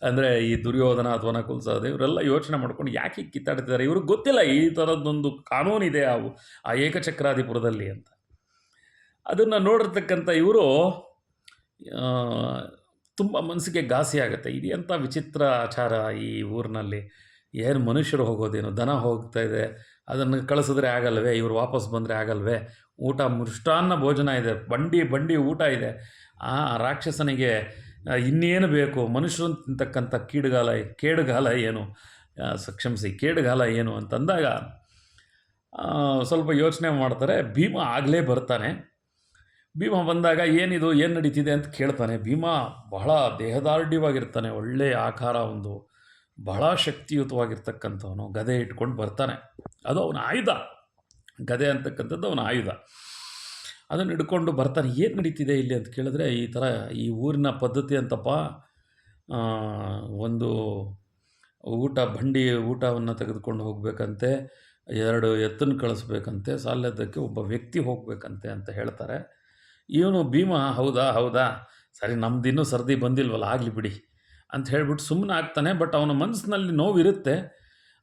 ಅಂದರೆ ಈ ದುರ್ಯೋಧನ ಅಥವಾ ನಕುಲ್ಸಹದೇವ್ ಇವರೆಲ್ಲ ಯೋಚನೆ ಮಾಡ್ಕೊಂಡು ಯಾಕೆ ಕಿತ್ತಾಡ್ತಿದ್ದಾರೆ? ಇವ್ರಿಗೆ ಗೊತ್ತಿಲ್ಲ, ಈ ಥರದ್ದೊಂದು ಕಾನೂನಿದೆ ಅವು ಆ ಏಕಚಕ್ರಾಧಿಪುರದಲ್ಲಿ ಅಂತ. ಅದನ್ನು ನೋಡಿರ್ತಕ್ಕಂಥ ಇವರು ತುಂಬ ಮನಸ್ಸಿಗೆ ಘಾಸಿ ಆಗುತ್ತೆ. ಇದು ವಿಚಿತ್ರ ಆಚಾರ ಈ ಊರಿನಲ್ಲಿ. ಏನು ಮನುಷ್ಯರು ಹೋಗೋದೇನು? ದನ ಹೋಗ್ತಾ ಇದೆ ಅದನ್ನು ಕಳಿಸಿದ್ರೆ ಆಗಲ್ವೇ, ಇವರು ವಾಪಸ್ ಬಂದರೆ ಆಗಲ್ವೇ? ಊಟ ಮೃಷ್ಟಾನ್ನ ಭೋಜನ ಇದೆ, ಬಂಡಿ ಬಂಡಿ ಊಟ ಇದೆ. ಆ ರಾಕ್ಷಸನಿಗೆ ಇನ್ನೇನು ಬೇಕು? ಮನುಷ್ಯರು ತಿಂತಕ್ಕಂಥ ಕೀಡುಗಾಲ, ಕೇಡುಗಾಲ ಏನು? ಕ್ಷಮಿಸಿ, ಕೇಡುಗಾಲ ಏನು ಅಂತಂದಾಗ ಸ್ವಲ್ಪ ಯೋಚನೆ ಮಾಡ್ತಾರೆ, ಭೀಮ ಆಗಲೇ ಬರ್ತಾನೆ. ಭೀಮ ಬಂದಾಗ ಏನಿದು, ಏನು ನಡೀತಿದೆ ಅಂತ ಕೇಳ್ತಾನೆ. ಭೀಮ ಬಹಳ ದೇಹದಾರ್ಢ್ಯವಾಗಿರ್ತಾನೆ ಒಳ್ಳೆಯ ಆಕಾರ ಒಂದು. ಬಹಳ ಶಕ್ತಿಯುತವಾಗಿರ್ತಕ್ಕಂಥವನು, ಗದೆ ಇಟ್ಕೊಂಡು ಬರ್ತಾನೆ. ಅದು ಅವನ ಆಯುಧ. ಗದೆ ಅಂತಕ್ಕಂಥದ್ದು ಅವನ ಆಯುಧ. ಅದನ್ನು ಹಿಡ್ಕೊಂಡು ಬರ್ತಾನೆ. ಏನು ನಡೀತಿದೆ ಇಲ್ಲಿ ಅಂತ ಕೇಳಿದ್ರೆ, ಈ ಥರ ಈ ಊರಿನ ಪದ್ಧತಿ ಅಂತಪ್ಪ ಒಂದು ಊಟ, ಬಂಡಿ ಊಟವನ್ನು ತೆಗೆದುಕೊಂಡು ಹೋಗಬೇಕಂತೆ, ಎರಡು ಎತ್ತನ್ನು ಕಳಿಸ್ಬೇಕಂತೆ ಸಾಲದಕ್ಕೆ ಒಬ್ಬ ವ್ಯಕ್ತಿ ಹೋಗಬೇಕಂತೆ ಅಂತ ಹೇಳ್ತಾರೆ. ಇವನು ಭೀಮ, ಹೌದಾ ಹೌದಾ? ಸರಿ, ನಮ್ದಿನ್ನೂ ಸರ್ದಿ ಬಂದಿಲ್ವಲ್ಲ, ಆಗಲಿ ಬಿಡಿ. ಅಂತ ಹೇಳ್ಬಿಟ್ಟು ಸುಮ್ಮನೆ ಆಗ್ತಾನೆ ಬಟ್ ಅವನ ಮನಸ್ಸಿನಲ್ಲಿ ನೋವಿರುತ್ತೆ.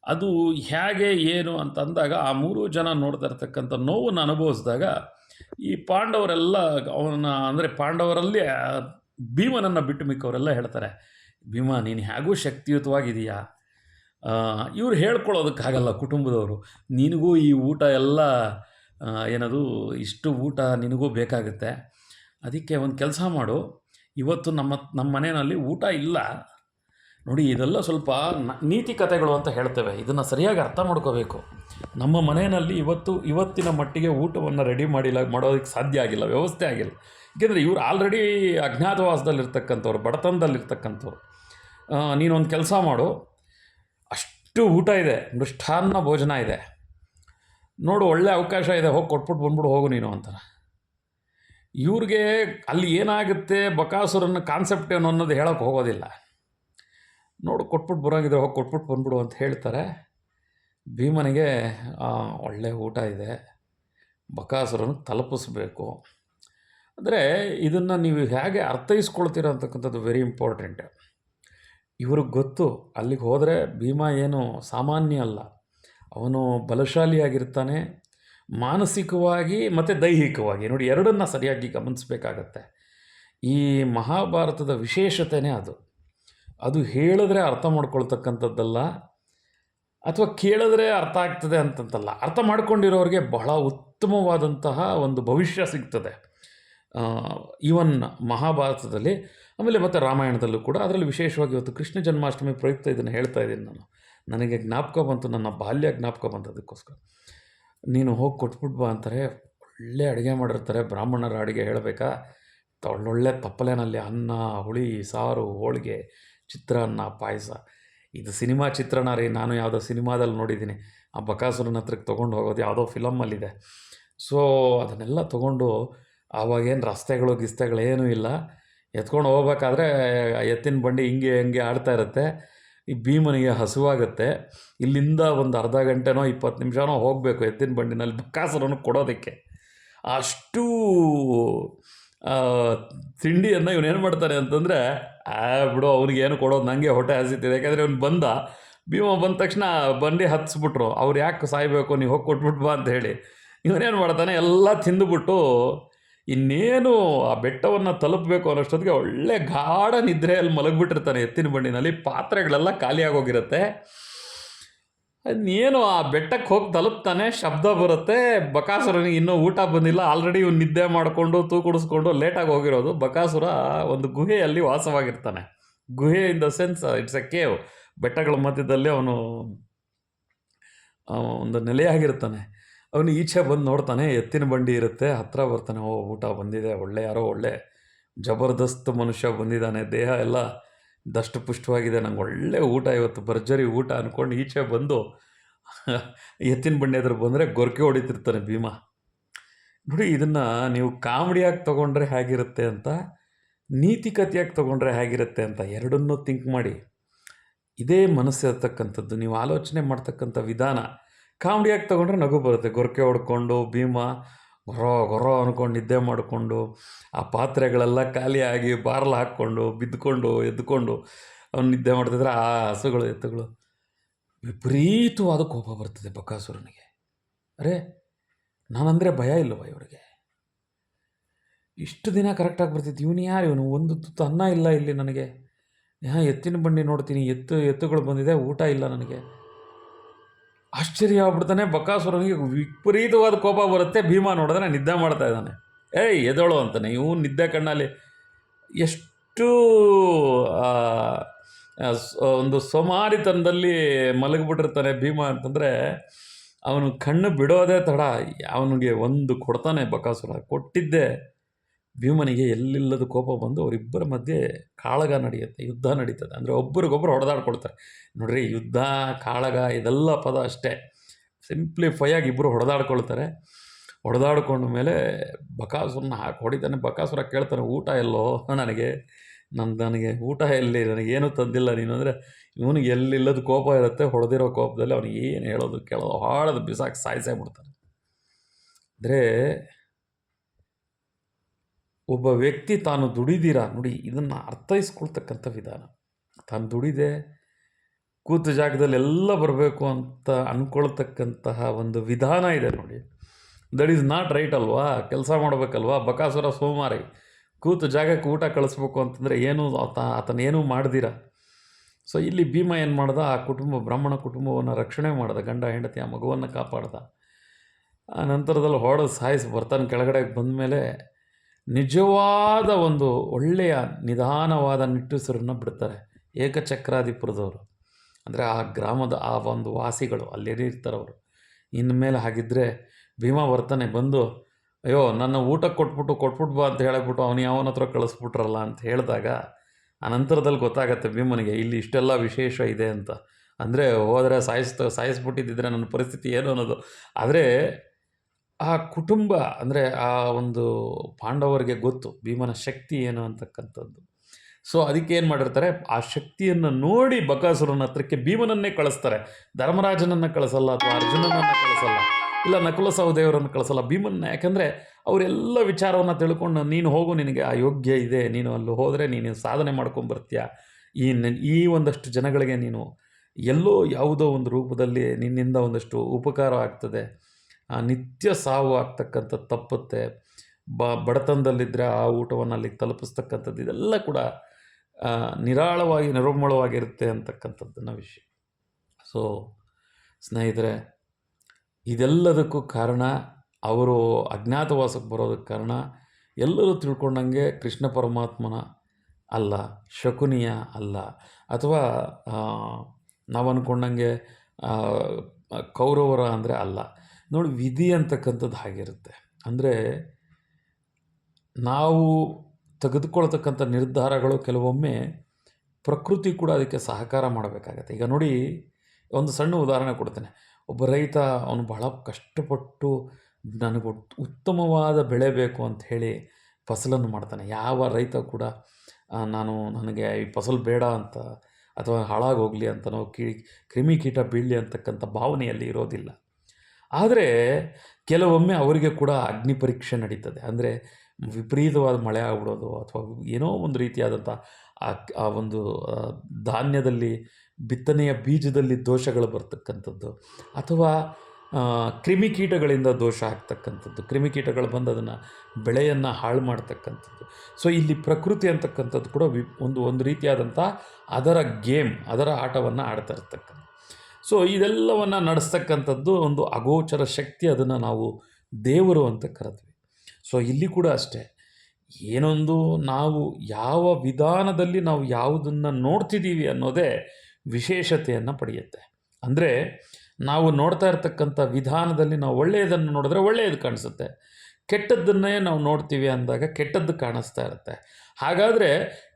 ಅದು ಹೇಗೆ, ಏನು ಅಂತ ಅಂದಾಗ ಆ ಮೂರು ಜನ ನೋಡ್ತಾ ಇರ್ತಕ್ಕಂಥ ನೋವನ್ನು ಅನುಭವಿಸಿದಾಗ ಈ ಪಾಂಡವರೆಲ್ಲ ಅವನ, ಅಂದರೆ ಪಾಂಡವರಲ್ಲಿ ಭೀಮನನ್ನು ಬಿಟ್ಟು ಮಿಕ್ಕವರೆಲ್ಲ ಹೇಳ್ತಾರೆ, ಭೀಮ, ನೀನು ಹೇಗೂ ಶಕ್ತಿಯುತವಾಗಿದೆಯಾ ಇವ್ರು ಹೇಳ್ಕೊಳ್ಳೋದಕ್ಕಾಗಲ್ಲ ಕುಟುಂಬದವರು. ನಿನಗೂ ಈ ಊಟ ಎಲ್ಲ ಏನದು, ಇಷ್ಟು ಊಟ ನಿನಗೂ ಬೇಕಾಗುತ್ತೆ. ಅದಕ್ಕೆ ಒಂದು ಕೆಲಸ ಮಾಡು. ಇವತ್ತು ನಮ್ಮ ನಮ್ಮ ಮನೆಯಲ್ಲಿ ಊಟ ಇಲ್ಲ. ನೋಡಿ, ಇದೆಲ್ಲ ಸ್ವಲ್ಪ ನೀತಿ ಕಥೆಗಳು ಅಂತ ಹೇಳ್ತೇವೆ. ಇದನ್ನು ಸರಿಯಾಗಿ ಅರ್ಥ ಮಾಡ್ಕೋಬೇಕು. ನಮ್ಮ ಮನೆಯಲ್ಲಿ ಇವತ್ತು, ಇವತ್ತಿನ ಮಟ್ಟಿಗೆ ಊಟವನ್ನು ರೆಡಿ ಮಾಡಿಲ್ಲ, ಮಾಡೋದಕ್ಕೆ ಸಾಧ್ಯ ಆಗಿಲ್ಲ, ವ್ಯವಸ್ಥೆ ಆಗಿಲ್ಲ. ಏಕೆಂದರೆ ಇವರು ಆಲ್ರೆಡಿ ಅಜ್ಞಾತವಾಸದಲ್ಲಿರ್ತಕ್ಕಂಥವ್ರು, ಬಡತನದಲ್ಲಿರ್ತಕ್ಕಂಥವ್ರು. ನೀನೊಂದು ಕೆಲಸ ಮಾಡು. ಅಷ್ಟು ಊಟ ಇದೆ ಮೃಷ್ಟಾನ್ನ ಭೋಜನ ಇದೆ. ನೋಡು, ಒಳ್ಳೆ ಅವಕಾಶ ಇದೆ, ಹೋಗಿ ಕೊಟ್ಬಿಟ್ಟು ಬಂದ್ಬಿಡು, ಹೋಗು ನೀನು ಅಂತಾರೆ. ಇವ್ರಿಗೆ ಅಲ್ಲಿ ಏನಾಗುತ್ತೆ ಬಕಾಸುರನ ಕಾನ್ಸೆಪ್ಟ್ ಏನು ಅನ್ನೋದು ಹೇಳೋಕ್ಕೆ ಹೋಗೋದಿಲ್ಲ. ನೋಡು ಕೊಟ್ಬಿಟ್ಟು ಬರೋಂಗಿದ್ರೆ ಹೋಗಿ ಕೊಟ್ಬಿಟ್ಟು ಬಂದ್ಬಿಡು ಅಂತ ಹೇಳ್ತಾರೆ. ಭೀಮನಿಗೆ ಒಳ್ಳೆ ಊಟ ಇದೆ. ಬಕಾಸುರನ ತಲುಪಿಸ್ಬೇಕು. ಅಂದರೆ ಇದನ್ನು ನೀವು ಹೇಗೆ ಅರ್ಥೈಸ್ಕೊಳ್ತೀರ ಅಂತಕ್ಕಂಥದ್ದು ವೆರಿ ಇಂಪಾರ್ಟೆಂಟ್ ಇವ್ರಿಗೆ ಗೊತ್ತು, ಅಲ್ಲಿಗೆ ಹೋದರೆ ಭೀಮ ಏನು ಸಾಮಾನ್ಯ ಅಲ್ಲ. ಅವನು ಬಲಶಾಲಿಯಾಗಿರ್ತಾನೆ. ಮಾನಸಿಕವಾಗಿ ಮತ್ತು ದೈಹಿಕವಾಗಿ. ನೋಡಿ, ಎರಡನ್ನ ಸರಿಯಾಗಿ ಗಮನಿಸಬೇಕಾಗತ್ತೆ. ಈ ಮಹಾಭಾರತದ ವಿಶೇಷತೆನೇ ಅದು. ಅದು ಹೇಳಿದ್ರೆ ಅರ್ಥ ಮಾಡ್ಕೊಳ್ತಕ್ಕಂಥದ್ದಲ್ಲ, ಅಥವಾ ಕೇಳಿದ್ರೆ ಅರ್ಥ ಆಗ್ತದೆ ಅಂತಂತಲ್ಲ. ಅರ್ಥ ಮಾಡ್ಕೊಂಡಿರೋರಿಗೆ ಬಹಳ ಉತ್ತಮವಾದಂತಹ ಒಂದು ಭವಿಷ್ಯ ಸಿಗ್ತದೆ. ಈವನ್ ಮಹಾಭಾರತದಲ್ಲಿ, ಆಮೇಲೆ ಮತ್ತು ರಾಮಾಯಣದಲ್ಲೂ ಕೂಡ. ಅದರಲ್ಲಿ ವಿಶೇಷವಾಗಿ ಇವತ್ತು ಕೃಷ್ಣ ಜನ್ಮಾಷ್ಟಮಿ ಪ್ರಯುಕ್ತ ಇದನ್ನು ಹೇಳ್ತಾ ಇದ್ದೀನಿ ನಾನು. ನನಗೆ ಜ್ಞಾಪಕ ಬಂತು, ನನ್ನ ಬಾಲ್ಯ ಜ್ಞಾಪಕ ಬಂತು ಅದಕ್ಕೋಸ್ಕರ. ನೀನು ಹೋಗಿ ಕೊಟ್ಬಿಟ್ಟು ಬಾ ಅಂತಾರೆ. ಒಳ್ಳೆ ಅಡುಗೆ ಮಾಡಿರ್ತಾರೆ. ಬ್ರಾಹ್ಮಣರ ಅಡುಗೆ ಹೇಳಬೇಕಾ? ಒಳ್ಳೊಳ್ಳೆ ತಪ್ಪಲೆನಲ್ಲಿ ಅನ್ನ, ಹುಳಿ, ಸಾರು, ಹೋಳಿಗೆ, ಚಿತ್ರಾನ್ನ, ಪಾಯಸ. ಇದು ಸಿನಿಮಾ ಚಿತ್ರಣ ರೀ. ನಾನು ಯಾವುದೋ ಸಿನಿಮಾದಲ್ಲಿ ನೋಡಿದ್ದೀನಿ. ಆ ಬಕಾಸುರನ ಹತ್ರಕ್ಕೆ ತೊಗೊಂಡು ಹೋಗೋದು ಯಾವುದೋ ಫಿಲಮ್ಮಲ್ಲಿದೆ. ಸೊ, ಅದನ್ನೆಲ್ಲ ತೊಗೊಂಡು ಆವಾಗೇನು ರಸ್ತೆಗಳು ಗಿಸ್ತೆಗಳೇನೂ ಇಲ್ಲ. ಎತ್ಕೊಂಡು ಹೋಗ್ಬೇಕಾದ್ರೆ ಎತ್ತಿನ ಬಂಡಿ ಹಿಂಗೆ ಹಿಂಗೆ ಆಡ್ತಾ ಇರುತ್ತೆ. ಈ ಭೀಮನಿಗೆ ಹಸುವಾಗುತ್ತೆ. ಇಲ್ಲಿಂದ ಒಂದು ಅರ್ಧ ಗಂಟೆನೋ ಇಪ್ಪತ್ತು ನಿಮಿಷನೋ ಹೋಗಬೇಕು ಎತ್ತಿನ ಬಂಡಿನಲ್ಲಿ ಬಕಾಸುರನ್ನು ಕೊಡೋದಕ್ಕೆ. ಅಷ್ಟು ತಿಂಡಿಯನ್ನು ಇವನೇನು ಮಾಡ್ತಾನೆ ಅಂತಂದರೆ, ಆ, ಬಿಡು, ಅವ್ನಿಗೇನು ಕೊಡೋದು ನನಗೆ ಹೊಟ್ಟೆ ಹಸಿತಿದೆ. ಯಾಕಂದರೆ ಇವನು ಬಂದ, ಭೀಮ ಬಂದ ತಕ್ಷಣ ಬಂಡಿ ಹತ್ಸ್ಬಿಟ್ರು. ಅವ್ರು ಯಾಕೆ ಸಾಯಬೇಕು, ನೀವು ಹೋಗಿ ಕೊಟ್ಬಿಟ್ಟು ಅಂತ ಹೇಳಿ. ಇವನೇನು ಮಾಡ್ತಾನೆ, ಎಲ್ಲ ತಿಂದುಬಿಟ್ಟು ಇನ್ನೇನು ಆ ಬೆಟ್ಟವನ್ನು ತಲುಪಬೇಕು ಅನ್ನೋಷ್ಟೊತ್ತಿಗೆ ಒಳ್ಳೆ ಗಾಢ ನಿದ್ರೆಯಲ್ಲಿ ಮಲಗಿಬಿಟ್ಟಿರ್ತಾನೆ ಎತ್ತಿನ ಬಂಡಿನಲ್ಲಿ. ಪಾತ್ರೆಗಳೆಲ್ಲ ಖಾಲಿಯಾಗೋಗಿರುತ್ತೆ ಇನ್ನೇನು ಆ ಬೆಟ್ಟಕ್ಕೆ ಹೋಗಿ ತಲುಪ್ತಾನೆ, ಶಬ್ದ ಬರುತ್ತೆ. ಬಕಾಸುರನಿಗೆ ಇನ್ನೂ ಊಟ ಬಂದಿಲ್ಲ. ಆಲ್ರೆಡಿ ಇವ್ನು ನಿದ್ದೆ ಮಾಡಿಕೊಂಡು ತೂಕುಡಿಸ್ಕೊಂಡು ಲೇಟಾಗಿ ಹೋಗಿರೋದು. ಬಕಾಸುರ ಒಂದು ಗುಹೆಯಲ್ಲಿ ವಾಸವಾಗಿರ್ತಾನೆ. ಗುಹೆ in the sense it's a cave ಬೆಟ್ಟಗಳ ಮಧ್ಯದಲ್ಲಿ ಅವನು ಒಂದು ನೆಲೆಯಾಗಿರ್ತಾನೆ. ಅವನು ಈಚೆ ಬಂದು ನೋಡ್ತಾನೆ, ಎತ್ತಿನ ಬಂಡಿ ಇರುತ್ತೆ ಹತ್ತಿರ ಬರ್ತಾನೆ, ಓ, ಊಟ ಬಂದಿದೆ, ಒಳ್ಳೆ ಯಾರೋ ಒಳ್ಳೆ ಜಬರ್ದಸ್ತ್ ಮನುಷ್ಯ ಬಂದಿದ್ದಾನೆ, ದೇಹ ಎಲ್ಲ ದಷ್ಟಪುಷ್ಟವಾಗಿದೆ ನಂಗೆ ಒಳ್ಳೆ ಊಟ ಇವತ್ತು, ಭರ್ಜರಿ ಊಟ ಅಂದ್ಕೊಂಡು ಈಚೆ ಬಂದು ಎತ್ತಿನ ಬಂಡಿ ಎದುರು ಬಂದರೆ ಗೊರಕೆ ಹೊಡಿತಿರ್ತಾನೆ ಭೀಮ. ನೋಡಿ, ಇದನ್ನು ನೀವು ಕಾಮಿಡಿಯಾಗಿ ತೊಗೊಂಡ್ರೆ ಹೇಗಿರುತ್ತೆ ಅಂತ, ನೀತಿಕತೆಯಾಗಿ ತೊಗೊಂಡ್ರೆ ಹೇಗಿರುತ್ತೆ ಅಂತ ಎರಡನ್ನೂ ಥಿಂಕ್ ಮಾಡಿ. ಇದೇ ಮನಸ್ಸು ಇರ್ತಕ್ಕಂಥದ್ದು, ನೀವು ಆಲೋಚನೆ ಮಾಡ್ತಕ್ಕಂಥ ವಿಧಾನ. ಕಾಮಿಡಿಯಾಗಿ ತೊಗೊಂಡ್ರೆ ನಗು ಬರುತ್ತೆ. ಗೊರಕೆ ಹೊಡ್ಕೊಂಡು, ಭೀಮ ಗೊರೋ ಗೊರೋ ಅಂದ್ಕೊಂಡು ನಿದ್ದೆ ಮಾಡಿಕೊಂಡು, ಆ ಪಾತ್ರೆಗಳೆಲ್ಲ ಖಾಲಿಯಾಗಿ ಬಾರ್ಲು ಹಾಕ್ಕೊಂಡು ಬಿದ್ದುಕೊಂಡು ಎದ್ದುಕೊಂಡು ಅವ್ನು ನಿದ್ದೆ ಮಾಡ್ತಿದ್ರೆ ಆ ಹಸುಗಳು, ಎತ್ತುಗಳು. ವಿಪರೀತವಾದ ಕೋಪ ಬರ್ತದೆ ಬಕಾಸುರನಿಗೆ. ಅರೆ, ನಾನಂದರೆ ಭಯ ಇಲ್ಲವ ಇವರಿಗೆ. ಇಷ್ಟು ದಿನ ಕರೆಕ್ಟಾಗಿ ಬರ್ತಿತ್ತು. ಇವನು ಯಾರು? ಇವನು ಒಂದು ತುತ್ತು ಅನ್ನ ಇಲ್ಲ ಇಲ್ಲಿ ನನಗೆ. ಹಾಂ ಎತ್ತಿನ ಬಂಡಿ ನೋಡ್ತೀನಿ. ಎತ್ತು, ಎತ್ತುಗಳು ಬಂದಿದೆ. ಊಟ ಇಲ್ಲ ನನಗೆ. ಆಶ್ಚರ್ಯ ಆಗ್ಬಿಡ್ತಾನೆ. ಬಕಾಸುರನಿಗೆ ವಿಪರೀತವಾದ ಕೋಪ ಬರುತ್ತೆ. ಭೀಮ ನೋಡಿದ್ರೆ ನಿದ್ದೆ ಮಾಡ್ತಾ ಇದ್ದಾನೆ. ಏಯ್ ಎದೋಳು ಅಂತಾನೆ. ಇವನು ನಿದ್ದೆ ಕಣ್ಣಲ್ಲಿ ಎಷ್ಟು ಒಂದು ಸೋಮಾರಿತನದಲ್ಲಿ ಮಲಗಿಬಿಟ್ಟಿರ್ತಾನೆ ಭೀಮ ಅಂತಂದರೆ ಅವನು ಕಣ್ಣು ಬಿಡೋದೇ ತಡ. ಅವನಿಗೆ ಒಂದು ಕೊಡ್ತಾನೆ ಬಕಾಸುರ. ಕೊಟ್ಟಿದ್ದೆ. ಭೀಮನಿಗೆ ಎಲ್ಲಿಲ್ಲದ ಕೋಪ ಬಂದು ಅವರಿಬ್ಬರ ಮಧ್ಯೆ ಕಾಳಗ ನಡೆಯುತ್ತೆ, ಯುದ್ಧ ನಡೀತದೆ. ಅಂದರೆ ಒಬ್ಬರಿಗೊಬ್ಬರು ಹೊಡೆದಾಡ್ಕೊಳ್ತಾರೆ. ನೋಡ್ರಿ, ಯುದ್ಧ, ಕಾಳಗ ಇದೆಲ್ಲ ಪದ ಅಷ್ಟೇ. ಸಿಂಪ್ಲಿಫೈ ಆಗಿ ಇಬ್ಬರು ಹೊಡೆದಾಡ್ಕೊಳ್ತಾರೆ. ಹೊಡೆದಾಡ್ಕೊಂಡ ಮೇಲೆ ಬಕಾಸುರನ್ನ ಹಾಕಿ, ಹೊಡಿತಾನೆ. ಬಕಾಸುರ ಕೇಳ್ತಾನೆ, ಊಟ ಎಲ್ಲೋ? ನನಗೆ. ನನ್ನ ನನಗೆ ಊಟ ಎಲ್ಲಿ? ನನಗೇನು ತಂದಿಲ್ಲ ನೀನು. ಅಂದರೆ ಇವನಿಗೆ ಎಲ್ಲಿಲ್ಲದ ಕೋಪ ಇರುತ್ತೆ. ಹೊಡೆದಿರೋ ಕೋಪದಲ್ಲಿ ಅವನಿಗೆ ಏನು ಹೇಳೋದು ಕೇಳೋದು. ಹಾಳದು ಬಿಸಾಕಿ ಸಾಯಿಸೇ ಬಿಡ್ತಾನೆ. ಅಂದರೆ ಒಬ್ಬ ವ್ಯಕ್ತಿ ತಾನು ದುಡಿದಿರ? ನೋಡಿ, ಇದನ್ನು ಅರ್ಥೈಸ್ಕೊಳ್ತಕ್ಕಂಥ ವಿಧಾನ. ತಾನು ದುಡಿದೆ, ಕೂತ ಜಾಗದಲ್ಲಿ ಎಲ್ಲ ಬರಬೇಕು ಅಂತ ಅಂದ್ಕೊಳ್ತಕ್ಕಂತಹ ಒಂದು ವಿಧಾನ ಇದೆ ನೋಡಿ. ದಟ್ ಈಸ್ ನಾಟ್ ರೈಟ್ ಅಲ್ವಾ? ಕೆಲಸ ಮಾಡಬೇಕಲ್ವಾ? ಬಕಾಸುರ ಸೋಮಾರಿ. ಕೂತು ಜಾಗಕ್ಕೆ ಊಟ ಕಳಿಸ್ಬೇಕು ಅಂತಂದರೆ ಏನು ಆತ, ಆತನೇನೂ ಮಾಡ್ದಿರ? ಸೊ ಇಲ್ಲಿ ಭೀಮ ಏನು ಮಾಡ್ದ? ಆ ಕುಟುಂಬ, ಬ್ರಾಹ್ಮಣ ಕುಟುಂಬವನ್ನು ರಕ್ಷಣೆ ಮಾಡ್ದ. ಗಂಡ, ಹೆಂಡತಿ ಆ ಮಗುವನ್ನು ಕಾಪಾಡ್ದ. ಆ ನಂತರದಲ್ಲಿ ಹೊಡೆದು ಸಾಯಿಸಿ ಬರ್ತಾನೆ ಕೆಳಗಡೆ ಬಂದಮೇಲೆ ನಿಜವಾದ ಒಂದು ಒಳ್ಳೆಯ ನಿಧಾನವಾದ ನಿಟ್ಟುಸಿರನ್ನು ಬಿಡ್ತಾರೆ ಏಕಚಕ್ರಾಧಿಪುರದವರು. ಅಂದರೆ ಆ ಗ್ರಾಮದ ಆ ಒಂದು ವಾಸಿಗಳು ಅಲ್ಲಿ ಇರ್ತಾರವರು ಇನ್ಮೇಲೆ ಹಾಗಿದ್ದರೆ ಭೀಮ ಬರ್ತಾನೆ ಬಂದು, ಅಯ್ಯೋ, ನನ್ನ ಊಟಕ್ಕೆ ಕೊಟ್ಬಿಟ್ಟು ಕೊಟ್ಬಿಟ್ಟು ಬಾ ಅಂತ ಹೇಳಿಬಿಟ್ಟು ಅವನು ಯಾವನ ಹತ್ರ ಕಳಿಸ್ಬಿಟ್ರಲ್ಲ ಅಂತ ಹೇಳಿದಾಗ ಅನಂತರದಲ್ಲಿ ಗೊತ್ತಾಗತ್ತೆ ಭೀಮನಿಗೆ ಇಲ್ಲಿ ಇಷ್ಟೆಲ್ಲ ವಿಶೇಷ ಇದೆ ಅಂತ. ಅಂದರೆ ಹೋದರೆ ಸಾಯಿಸ್ತ, ಸಾಯಿಸ್ಬಿಟ್ಟಿದ್ದಿದ್ರೆ ನನ್ನ ಪರಿಸ್ಥಿತಿ ಏನು ಅನ್ನೋದು. ಆದರೆ ಆ ಕುಟುಂಬ ಅಂದರೆ ಆ ಒಂದು ಪಾಂಡವರಿಗೆ ಗೊತ್ತು ಭೀಮನ ಶಕ್ತಿ ಏನು ಅಂತಕ್ಕಂಥದ್ದು. ಸೊ ಅದಕ್ಕೆ ಏನು ಮಾಡಿರ್ತಾರೆ? ಆ ಶಕ್ತಿಯನ್ನು ನೋಡಿ ಬಕಾಸುರನ ಹತ್ರಕ್ಕೆ ಭೀಮನನ್ನೇ ಕಳಿಸ್ತಾರೆ. ಧರ್ಮರಾಜನನ್ನು ಕಳಿಸಲ್ಲ ಅಥವಾ ಅರ್ಜುನನನ್ನು ಕಳಿಸಲ್ಲ, ಇಲ್ಲ ನಕುಲ ಸಹದೇವರನ್ನು ಕಳಿಸಲ್ಲ ಭೀಮನ್ನ. ಯಾಕಂದರೆ ಅವರೆಲ್ಲ ವಿಚಾರವನ್ನು ತಿಳ್ಕೊಂಡು, ನೀನು ಹೋಗು, ನಿನಗೆ ಆ ಯೋಗ್ಯ ಇದೆ, ನೀನು ಅಲ್ಲಿ ಹೋದರೆ ನೀನು ಸಾಧನೆ ಮಾಡ್ಕೊಂಬರ್ತೀಯ ಈ ಈ ಒಂದಷ್ಟು ಜನಗಳಿಗೆ ನೀನು ಎಲ್ಲೋ ಯಾವುದೋ ಒಂದು ರೂಪದಲ್ಲಿ ನಿನ್ನಿಂದ ಒಂದಷ್ಟು ಉಪಕಾರ ಆಗ್ತದೆ. ನಿತ್ಯ ಸಾವು ಆಗ್ತಕ್ಕಂಥ ತಪ್ಪುತ್ತೆ, ಬ ಬಡತನದಲ್ಲಿದ್ದರೆ ಆ ಊಟವನ್ನು ಅಲ್ಲಿಗೆ ತಲುಪಿಸ್ತಕ್ಕಂಥದ್ದು, ಇದೆಲ್ಲ ಕೂಡ ನಿರಾಳವಾಗಿ ನಿರುಮ್ಮಳವಾಗಿರುತ್ತೆ ಅಂತಕ್ಕಂಥದ್ದನ್ನ ವಿಷಯ. ಸೊ ಸ್ನೇಹಿತರೆ, ಇದೆಲ್ಲದಕ್ಕೂ ಕಾರಣ, ಅವರು ಅಜ್ಞಾತವಾಸಕ್ಕೆ ಬರೋದಕ್ಕೆ ಕಾರಣ, ಎಲ್ಲರೂ ತಿಳ್ಕೊಂಡಂಗೆ ಕೃಷ್ಣ ಪರಮಾತ್ಮನ ಅಲ್ಲ, ಶಕುನಿಯ ಅಲ್ಲ, ಅಥವಾ ನಾವು ಅಂದ್ಕೊಂಡಂಗೆ ಕೌರವರ ಅಂದರೆ ಅಲ್ಲ. ನೋಡಿ, ವಿಧಿ ಅಂತಕ್ಕಂಥದ್ದು ಹಾಗಿರುತ್ತೆ. ಅಂದರೆ, ನಾವು ತೆಗೆದುಕೊಳ್ತಕ್ಕಂಥ ನಿರ್ಧಾರಗಳು ಕೆಲವೊಮ್ಮೆ ಪ್ರಕೃತಿ ಕೂಡ ಅದಕ್ಕೆ ಸಹಕಾರ ಮಾಡಬೇಕಾಗತ್ತೆ. ಈಗ ನೋಡಿ, ಒಂದು ಸಣ್ಣ ಉದಾಹರಣೆ ಕೊಡ್ತೇನೆ. ಒಬ್ಬ ರೈತ, ಅವನು ಬಹಳ ಕಷ್ಟಪಟ್ಟು ನನಗೆ ಉತ್ತಮವಾದ ಬೆಳೆ ಬೇಕು ಅಂತ ಹೇಳಿ ಫಸಲನ್ನು ಮಾಡ್ತಾನೆ. ಯಾವ ರೈತ ಕೂಡ ನಾನು ನನಗೆ ಈ ಫಸಲು ಬೇಡ ಅಂತ, ಅಥವಾ ಹಾಳಾಗೋಗಲಿ ಅಂತನೋ ಕಿ ಕ್ರಿಮಿಕೀಟ ಬೀಳಲಿ ಅಂತಕ್ಕಂಥ ಭಾವನೆಯಲ್ಲಿ ಇರೋದಿಲ್ಲ. ಆದರೆ ಕೆಲವೊಮ್ಮೆ ಅವರಿಗೆ ಕೂಡ ಅಗ್ನಿ ಪರೀಕ್ಷೆ ನಡೀತದೆ. ಅಂದರೆ ವಿಪರೀತವಾದ ಮಳೆ ಆಗ್ಬಿಡೋದು ಅಥವಾ ಏನೋ ಒಂದು ರೀತಿಯಾದಂಥ ಆ ಒಂದು ಧಾನ್ಯದಲ್ಲಿ ಬಿತ್ತನೆಯ ಬೀಜದಲ್ಲಿ ದೋಷಗಳು ಬರ್ತಕ್ಕಂಥದ್ದು ಅಥವಾ ಕ್ರಿಮಿಕೀಟಗಳಿಂದ ದೋಷ ಆಗ್ತಕ್ಕಂಥದ್ದು. ಕ್ರಿಮಿಕೀಟಗಳು ಬಂದು ಅದನ್ನು ಬೆಳೆಯನ್ನು ಹಾಳು ಮಾಡ್ತಕ್ಕಂಥದ್ದು. ಸೊ ಇಲ್ಲಿ ಪ್ರಕೃತಿ ಅಂತಕ್ಕಂಥದ್ದು ಕೂಡ ವಿ ಒಂದು ಒಂದು ರೀತಿಯಾದಂಥ ಅದರ ಗೇಮ್ ಅದರ ಆಟವನ್ನು ಆಡ್ತಾ ಇರ್ತಕ್ಕಂಥ ಸೊ ಇದೆಲ್ಲವನ್ನು ನಡೆಸ್ತಕ್ಕಂಥದ್ದು ಒಂದು ಅಗೋಚರ ಶಕ್ತಿ ಅದನ್ನು ನಾವು ದೇವರು ಅಂತ ಕರೆದ್ವಿ. ಸೊ ಇಲ್ಲಿ ಕೂಡ ಅಷ್ಟೇ. ಏನೊಂದು ನಾವು ಯಾವ ವಿಧಾನದಲ್ಲಿ ನಾವು ಯಾವುದನ್ನು ನೋಡ್ತಿದ್ದೀವಿ ಅನ್ನೋದೇ ವಿಶೇಷತೆಯನ್ನು ಪಡೆಯುತ್ತೆ. ಅಂದರೆ ನಾವು ನೋಡ್ತಾ ಇರ್ತಕ್ಕಂಥ ವಿಧಾನದಲ್ಲಿ ನಾವು ಒಳ್ಳೆಯದನ್ನು ನೋಡಿದ್ರೆ ಒಳ್ಳೆಯದು ಕಾಣಿಸುತ್ತೆ. ಕೆಟ್ಟದ್ದನ್ನೇ ನಾವು ನೋಡ್ತೀವಿ ಅಂದಾಗ ಕೆಟ್ಟದ್ದು ಕಾಣಿಸ್ತಾ ಇರುತ್ತೆ. ಹಾಗಾದರೆ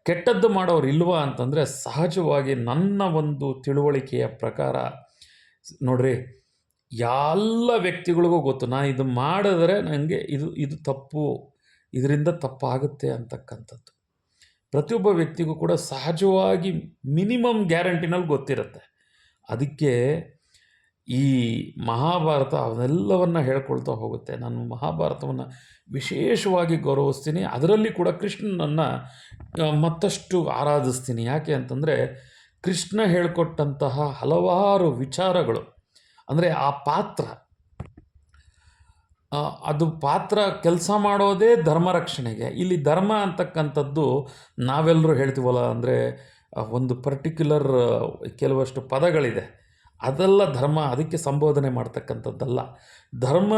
ಕೆಟ್ಟದ್ದು ಮಾಡೋರು ಇಲ್ವಾ ಅಂತಂದರೆ ಸಹಜವಾಗಿ ನನ್ನ ಒಂದು ತಿಳುವಳಿಕೆಯ ಪ್ರಕಾರ, ನೋಡ್ರಿ, ಎಲ್ಲ ವ್ಯಕ್ತಿಗಳಿಗೂ ಗೊತ್ತು. ನಾನು ಇದು ಮಾಡಿದ್ರೆ ನನಗೆ ಇದು ಇದು ತಪ್ಪು, ಇದರಿಂದ ತಪ್ಪಾಗುತ್ತೆ ಅಂತಕ್ಕಂಥದ್ದು. ಪ್ರತಿಯೊಬ್ಬ ವ್ಯಕ್ತಿಗೂ ಕೂಡ ಸಹಜವಾಗಿ ಮಿನಿಮಮ್ ಗ್ಯಾರಂಟಿನಲ್ಲಿ ಗೊತ್ತಿರುತ್ತೆ. ಅದಕ್ಕೆ ಈ ಮಹಾಭಾರತ ಅವನ್ನೆಲ್ಲವನ್ನು ಹೇಳ್ಕೊಳ್ತಾ ಹೋಗುತ್ತೆ. ನಾನು ಮಹಾಭಾರತವನ್ನು ವಿಶೇಷವಾಗಿ ಗೌರವಿಸ್ತೀನಿ. ಅದರಲ್ಲಿ ಕೂಡ ಕೃಷ್ಣನನ್ನು ಮತ್ತಷ್ಟು ಆರಾಧಿಸ್ತೀನಿ. ಯಾಕೆ ಅಂತಂದರೆ, ಕೃಷ್ಣ ಹೇಳ್ಕೊಟ್ಟಂತಹ ಹಲವಾರು ವಿಚಾರಗಳು, ಅಂದರೆ ಆ ಪಾತ್ರ ಅದು ಪಾತ್ರ ಕೆಲಸ ಮಾಡೋದೇ ಧರ್ಮ ರಕ್ಷಣೆಗೆ. ಇಲ್ಲಿ ಧರ್ಮ ಅಂತಕ್ಕಂಥದ್ದು ನಾವೆಲ್ಲರೂ ಹೇಳ್ತೀವಲ್ಲ, ಅಂದರೆ ಒಂದು ಪರ್ಟಿಕ್ಯುಲರ್ ಕೆಲವಷ್ಟು ಪದಗಳಿದೆ. ಅದೆಲ್ಲ ಧರ್ಮ, ಅದಕ್ಕೆ ಸಂಬೋಧನೆ ಮಾಡ್ತಕ್ಕಂಥದ್ದಲ್ಲ. ಧರ್ಮ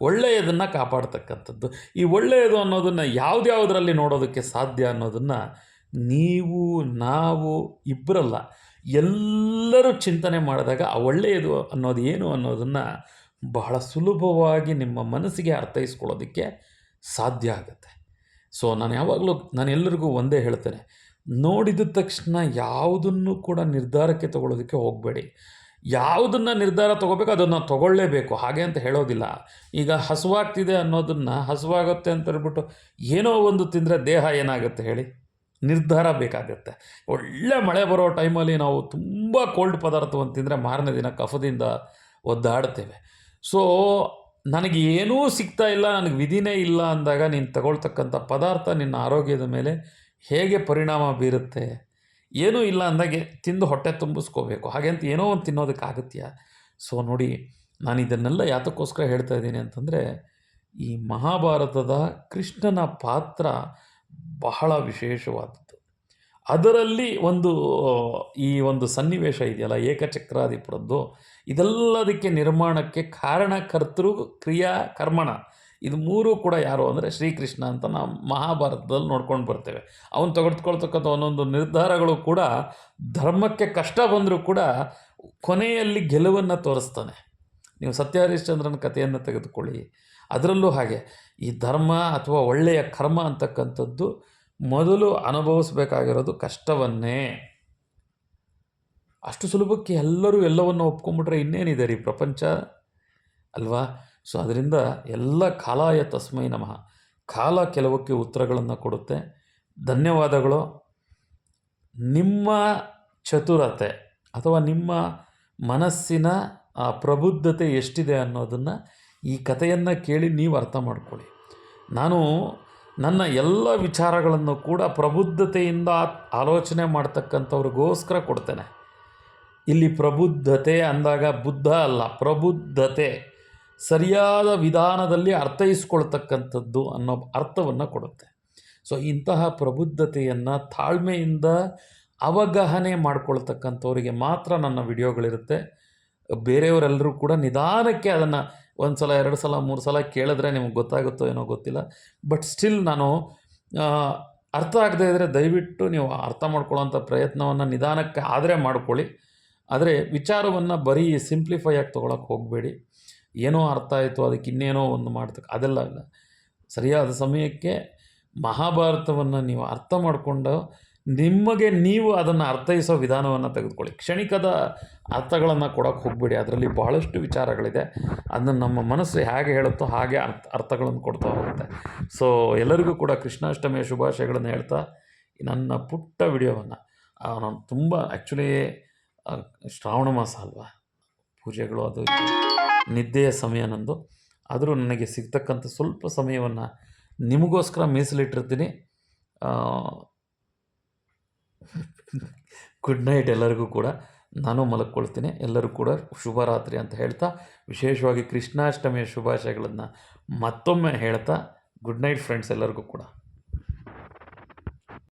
ಒಳ್ಳೆಯದನ್ನು ಕಾಪಾಡ್ತಕ್ಕಂಥದ್ದು. ಈ ಒಳ್ಳೆಯದು ಅನ್ನೋದನ್ನು ಯಾವುದ್ಯಾವುದರಲ್ಲಿ ನೋಡೋದಕ್ಕೆ ಸಾಧ್ಯ ಅನ್ನೋದನ್ನು ನೀವು, ನಾವು ಇಬ್ಬರಲ್ಲ ಎಲ್ಲರೂ ಚಿಂತನೆ ಮಾಡಿದಾಗ ಆ ಒಳ್ಳೆಯದು ಅನ್ನೋದು ಏನು ಅನ್ನೋದನ್ನು ಬಹಳ ಸುಲಭವಾಗಿ ನಿಮ್ಮ ಮನಸ್ಸಿಗೆ ಅರ್ಥೈಸ್ಕೊಳ್ಳೋದಕ್ಕೆ ಸಾಧ್ಯ ಆಗುತ್ತೆ. ಸೊ, ನಾನು ಯಾವಾಗಲೂ ನಾನು ಎಲ್ಲರಿಗೂ ಒಂದೇ ಹೇಳ್ತೇನೆ. ನೋಡಿದ ತಕ್ಷಣ ಯಾವುದನ್ನು ಕೂಡ ನಿರ್ಧಾರಕ್ಕೆ ತಗೊಳ್ಳೋದಕ್ಕೆ ಹೋಗಬೇಡಿ. ಯಾವುದನ್ನು ನಿರ್ಧಾರ ತಗೋಬೇಕು, ಅದನ್ನು ತಗೊಳ್ಳೇಬೇಕು. ಹಾಗೆ ಅಂತ ಹೇಳೋದಿಲ್ಲ. ಈಗ ಹಸುವಾಗ್ತಿದೆ ಅನ್ನೋದನ್ನು ಹಸುವಾಗುತ್ತೆ ಅಂತ ಹೇಳ್ಬಿಟ್ಟು ಏನೋ ಒಂದು ತಿಂದರೆ ದೇಹ ಏನಾಗುತ್ತೆ ಹೇಳಿ? ನಿರ್ಧಾರ ಬೇಕಾಗುತ್ತೆ. ಒಳ್ಳೆ ಮಳೆ ಬರೋ ಟೈಮಲ್ಲಿ ನಾವು ತುಂಬ ಕೋಲ್ಡ್ ಪದಾರ್ಥವನ್ನು ತಿಂದರೆ ಮಾರನೇ ದಿನ ಕಫದಿಂದ ಒದ್ದಾಡ್ತೇವೆ. ಸೊ, ನನಗೆ ಏನೂ ಸಿಗ್ತಾ ಇಲ್ಲ, ನನಗೆ ವಿಧಿನೇ ಇಲ್ಲ ಅಂದಾಗ ನೀನು ತಗೊಳ್ತಕ್ಕಂಥ ಪದಾರ್ಥ ನಿನ್ನ ಆರೋಗ್ಯದ ಮೇಲೆ ಹೇಗೆ ಪರಿಣಾಮ ಬೀರುತ್ತೆ? ಏನೂ ಇಲ್ಲ ಅಂದಾಗೆ ತಿಂದು ಹೊಟ್ಟೆ ತುಂಬಿಸ್ಕೋಬೇಕು. ಹಾಗೆ ಅಂತ ಏನೋ ಒಂದು ತಿನ್ನೋದಕ್ಕಾಗತ್ಯ ಸೊ ನೋಡಿ, ನಾನು ಇದನ್ನೆಲ್ಲ ಯಾತಕ್ಕೋಸ್ಕರ ಹೇಳ್ತಾ ಇದ್ದೀನಿ ಅಂತಂದರೆ, ಈ ಮಹಾಭಾರತದ ಕೃಷ್ಣನ ಪಾತ್ರ ಬಹಳ ವಿಶೇಷವಾದದ್ದು. ಅದರಲ್ಲಿ ಒಂದು, ಈ ಒಂದು ಸನ್ನಿವೇಶ ಇದೆಯಲ್ಲ, ಏಕಚಕ್ರಾಧಿಪುರದ್ದು, ಇದೆಲ್ಲದಕ್ಕೆ ನಿರ್ಮಾಣಕ್ಕೆ ಕಾರಣಕರ್ತೃ ಕ್ರಿಯಾ ಕರ್ಮಣ. ಇದು ಮೂರೂ ಕೂಡ ಯಾರು ಅಂದರೆ ಶ್ರೀಕೃಷ್ಣ ಅಂತ ನಾವು ಮಹಾಭಾರತದಲ್ಲಿ ನೋಡ್ಕೊಂಡು ಬರ್ತೇವೆ. ಅವನು ತೆಗೆದುಕೊಳ್ತಕ್ಕಂಥ ಒಂದೊಂದು ನಿರ್ಧಾರಗಳು ಕೂಡ ಧರ್ಮಕ್ಕೆ ಕಷ್ಟ ಬಂದರೂ ಕೂಡ ಕೊನೆಯಲ್ಲಿ ಗೆಲುವನ್ನು ತೋರಿಸ್ತಾನೆ. ನೀವು ಸತ್ಯ ಹರಿಶ್ಚಂದ್ರನ ಕಥೆಯನ್ನು ತೆಗೆದುಕೊಳ್ಳಿ. ಅದರಲ್ಲೂ ಹಾಗೆ, ಈ ಧರ್ಮ ಅಥವಾ ಒಳ್ಳೆಯ ಕರ್ಮ ಅಂತಕ್ಕಂಥದ್ದು ಮೊದಲು ಅನುಭವಿಸಬೇಕಾಗಿರೋದು ಕಷ್ಟವನ್ನೇ. ಅಷ್ಟು ಸುಲಭಕ್ಕೆ ಎಲ್ಲರೂ ಎಲ್ಲವನ್ನು ಒಪ್ಕೊಂಡ್ಬಿಟ್ರೆ ಇನ್ನೇನಿದೆ ರೀ ಪ್ರಪಂಚ? ಅಲ್ವಾ? ಸೊ ಅದರಿಂದ ಎಲ್ಲ ಕಾಲಾಯ ತಸ್ಮೈ ನಮಃ. ಕಾಲ ಕೆಲವಕ್ಕೆ ಉತ್ತರಗಳನ್ನು ಕೊಡುತ್ತೆ. ಧನ್ಯವಾದಗಳು. ನಿಮ್ಮ ಚತುರತೆ ಅಥವಾ ನಿಮ್ಮ ಮನಸ್ಸಿನ, ಆ, ಪ್ರಬುದ್ಧತೆ ಎಷ್ಟಿದೆ ಅನ್ನೋದನ್ನು ಈ ಕಥೆಯನ್ನು ಕೇಳಿ ನೀವು ಅರ್ಥ ಮಾಡ್ಕೊಳ್ಳಿ. ನಾನು ನನ್ನ ಎಲ್ಲ ವಿಚಾರಗಳನ್ನು ಕೂಡ ಪ್ರಬುದ್ಧತೆಯಿಂದ ಆಲೋಚನೆ ಮಾಡ್ತಕ್ಕಂಥವ್ರಿಗೋಸ್ಕರ ಕೊಡ್ತೇನೆ. ಇಲ್ಲಿ ಪ್ರಬುದ್ಧತೆ ಅಂದಾಗ ಬುದ್ಧ ಅಲ್ಲ, ಪ್ರಬುದ್ಧತೆ. ಸರಿಯಾದ ವಿಧಾನದಲ್ಲಿ ಅರ್ಥೈಸ್ಕೊಳ್ತಕ್ಕಂಥದ್ದು ಅನ್ನೋ ಅರ್ಥವನ್ನು ಕೊಡುತ್ತೆ. ಸೊ ಇಂತಹ ಪ್ರಬುದ್ಧತೆಯನ್ನು ತಾಳ್ಮೆಯಿಂದ ಅವಗಹನೆ ಮಾಡ್ಕೊಳ್ತಕ್ಕಂಥವರಿಗೆ ಮಾತ್ರ ನನ್ನ ವಿಡಿಯೋಗಳಿರುತ್ತೆ. ಬೇರೆಯವರೆಲ್ಲರೂ ಕೂಡ ನಿಧಾನಕ್ಕೆ ಅದನ್ನು ಒಂದು ಸಲ ಎರಡು ಸಲ ಮೂರು ಸಲ ಕೇಳಿದ್ರೆ ನಿಮಗೆ ಗೊತ್ತಾಗುತ್ತೋ ಏನೋ ಗೊತ್ತಿಲ್ಲ. ಬಟ್ ಸ್ಟಿಲ್ ನಾನು ಅರ್ಥ ಆಗದೇ ಇದ್ದರೆ ದಯವಿಟ್ಟು ನೀವು ಅರ್ಥ ಮಾಡ್ಕೊಳ್ಳೋಂಥ ಪ್ರಯತ್ನವನ್ನು ನಿಧಾನಕ್ಕೆ ಆದರೆ ಮಾಡ್ಕೊಳ್ಳಿ. ಆದರೆ ವಿಚಾರವನ್ನು ಬರೀ ಸಿಂಪ್ಲಿಫೈ ಆಗಿ ತೊಗೊಳಕ್ಕೆ ಹೋಗಬೇಡಿ. ಏನೋ ಅರ್ಥ ಆಯಿತು, ಅದಕ್ಕೆ ಇನ್ನೇನೋ ಒಂದು ಮಾಡ್ತಕ್ಕ, ಅದೆಲ್ಲ ಇಲ್ಲ ಸರಿಯಾದ ಸಮಯಕ್ಕೆ ಮಹಾಭಾರತವನ್ನು ನೀವು ಅರ್ಥ ಮಾಡಿಕೊಂಡು ನಿಮಗೆ ನೀವು ಅದನ್ನು ಅರ್ಥೈಸೋ ವಿಧಾನವನ್ನು ತೆಗೆದುಕೊಳ್ಳಿ. ಕ್ಷಣಿಕದ ಅರ್ಥಗಳನ್ನು ಕೊಡೋಕ್ಕೆ ಹೋಗಬೇಡಿ, ಅದರಲ್ಲಿ ಬಹಳಷ್ಟು ವಿಚಾರಗಳಿದೆ. ಅದನ್ನು ನಮ್ಮ ಮನಸ್ಸು ಹೇಗೆ ಹೇಳುತ್ತೋ ಹಾಗೆ ಅರ್ಥ, ಅರ್ಥಗಳನ್ನು ಕೊಡ್ತಾ ಹೋಗುತ್ತೆ. ಸೊ ಎಲ್ಲರಿಗೂ ಕೂಡ ಕೃಷ್ಣಾಷ್ಟಮಿಯ ಶುಭಾಶಯಗಳನ್ನು ಹೇಳ್ತಾ ನನ್ನ ಪುಟ್ಟ ವಿಡಿಯೋವನ್ನು ನಾನು ತುಂಬ ಆ್ಯಕ್ಚುಲಿ ಶ್ರಾವಣ ಮಾಸ ಅಲ್ವಾ? ಪೂಜೆಗಳು ಅದು ನಿದ್ದೆಯ ಸಮಯ ನಂದು. ಆದರೂ ನನಗೆ ಸಿಗ್ತಕ್ಕಂಥ ಸ್ವಲ್ಪ ಸಮಯವನ್ನು ನಿಮಗೋಸ್ಕರ ಮೀಸಲಿಟ್ಟಿರ್ತೀನಿ. ಗುಡ್ ನೈಟ್ ಎಲ್ಲರಿಗೂ ಕೂಡ. ನಾನು ಮಲಕ್ಕೊಳ್ತೀನಿ ಎಲ್ಲರೂ ಕೂಡ ಶುಭರಾತ್ರಿ ಅಂತ ಹೇಳ್ತಾ, ವಿಶೇಷವಾಗಿ ಕೃಷ್ಣಾಷ್ಟಮಿಯ ಶುಭಾಶಯಗಳನ್ನು ಮತ್ತೊಮ್ಮೆ ಹೇಳ್ತಾ ಗುಡ್ ನೈಟ್ ಫ್ರೆಂಡ್ಸ್ ಎಲ್ಲರಿಗೂ ಕೂಡ.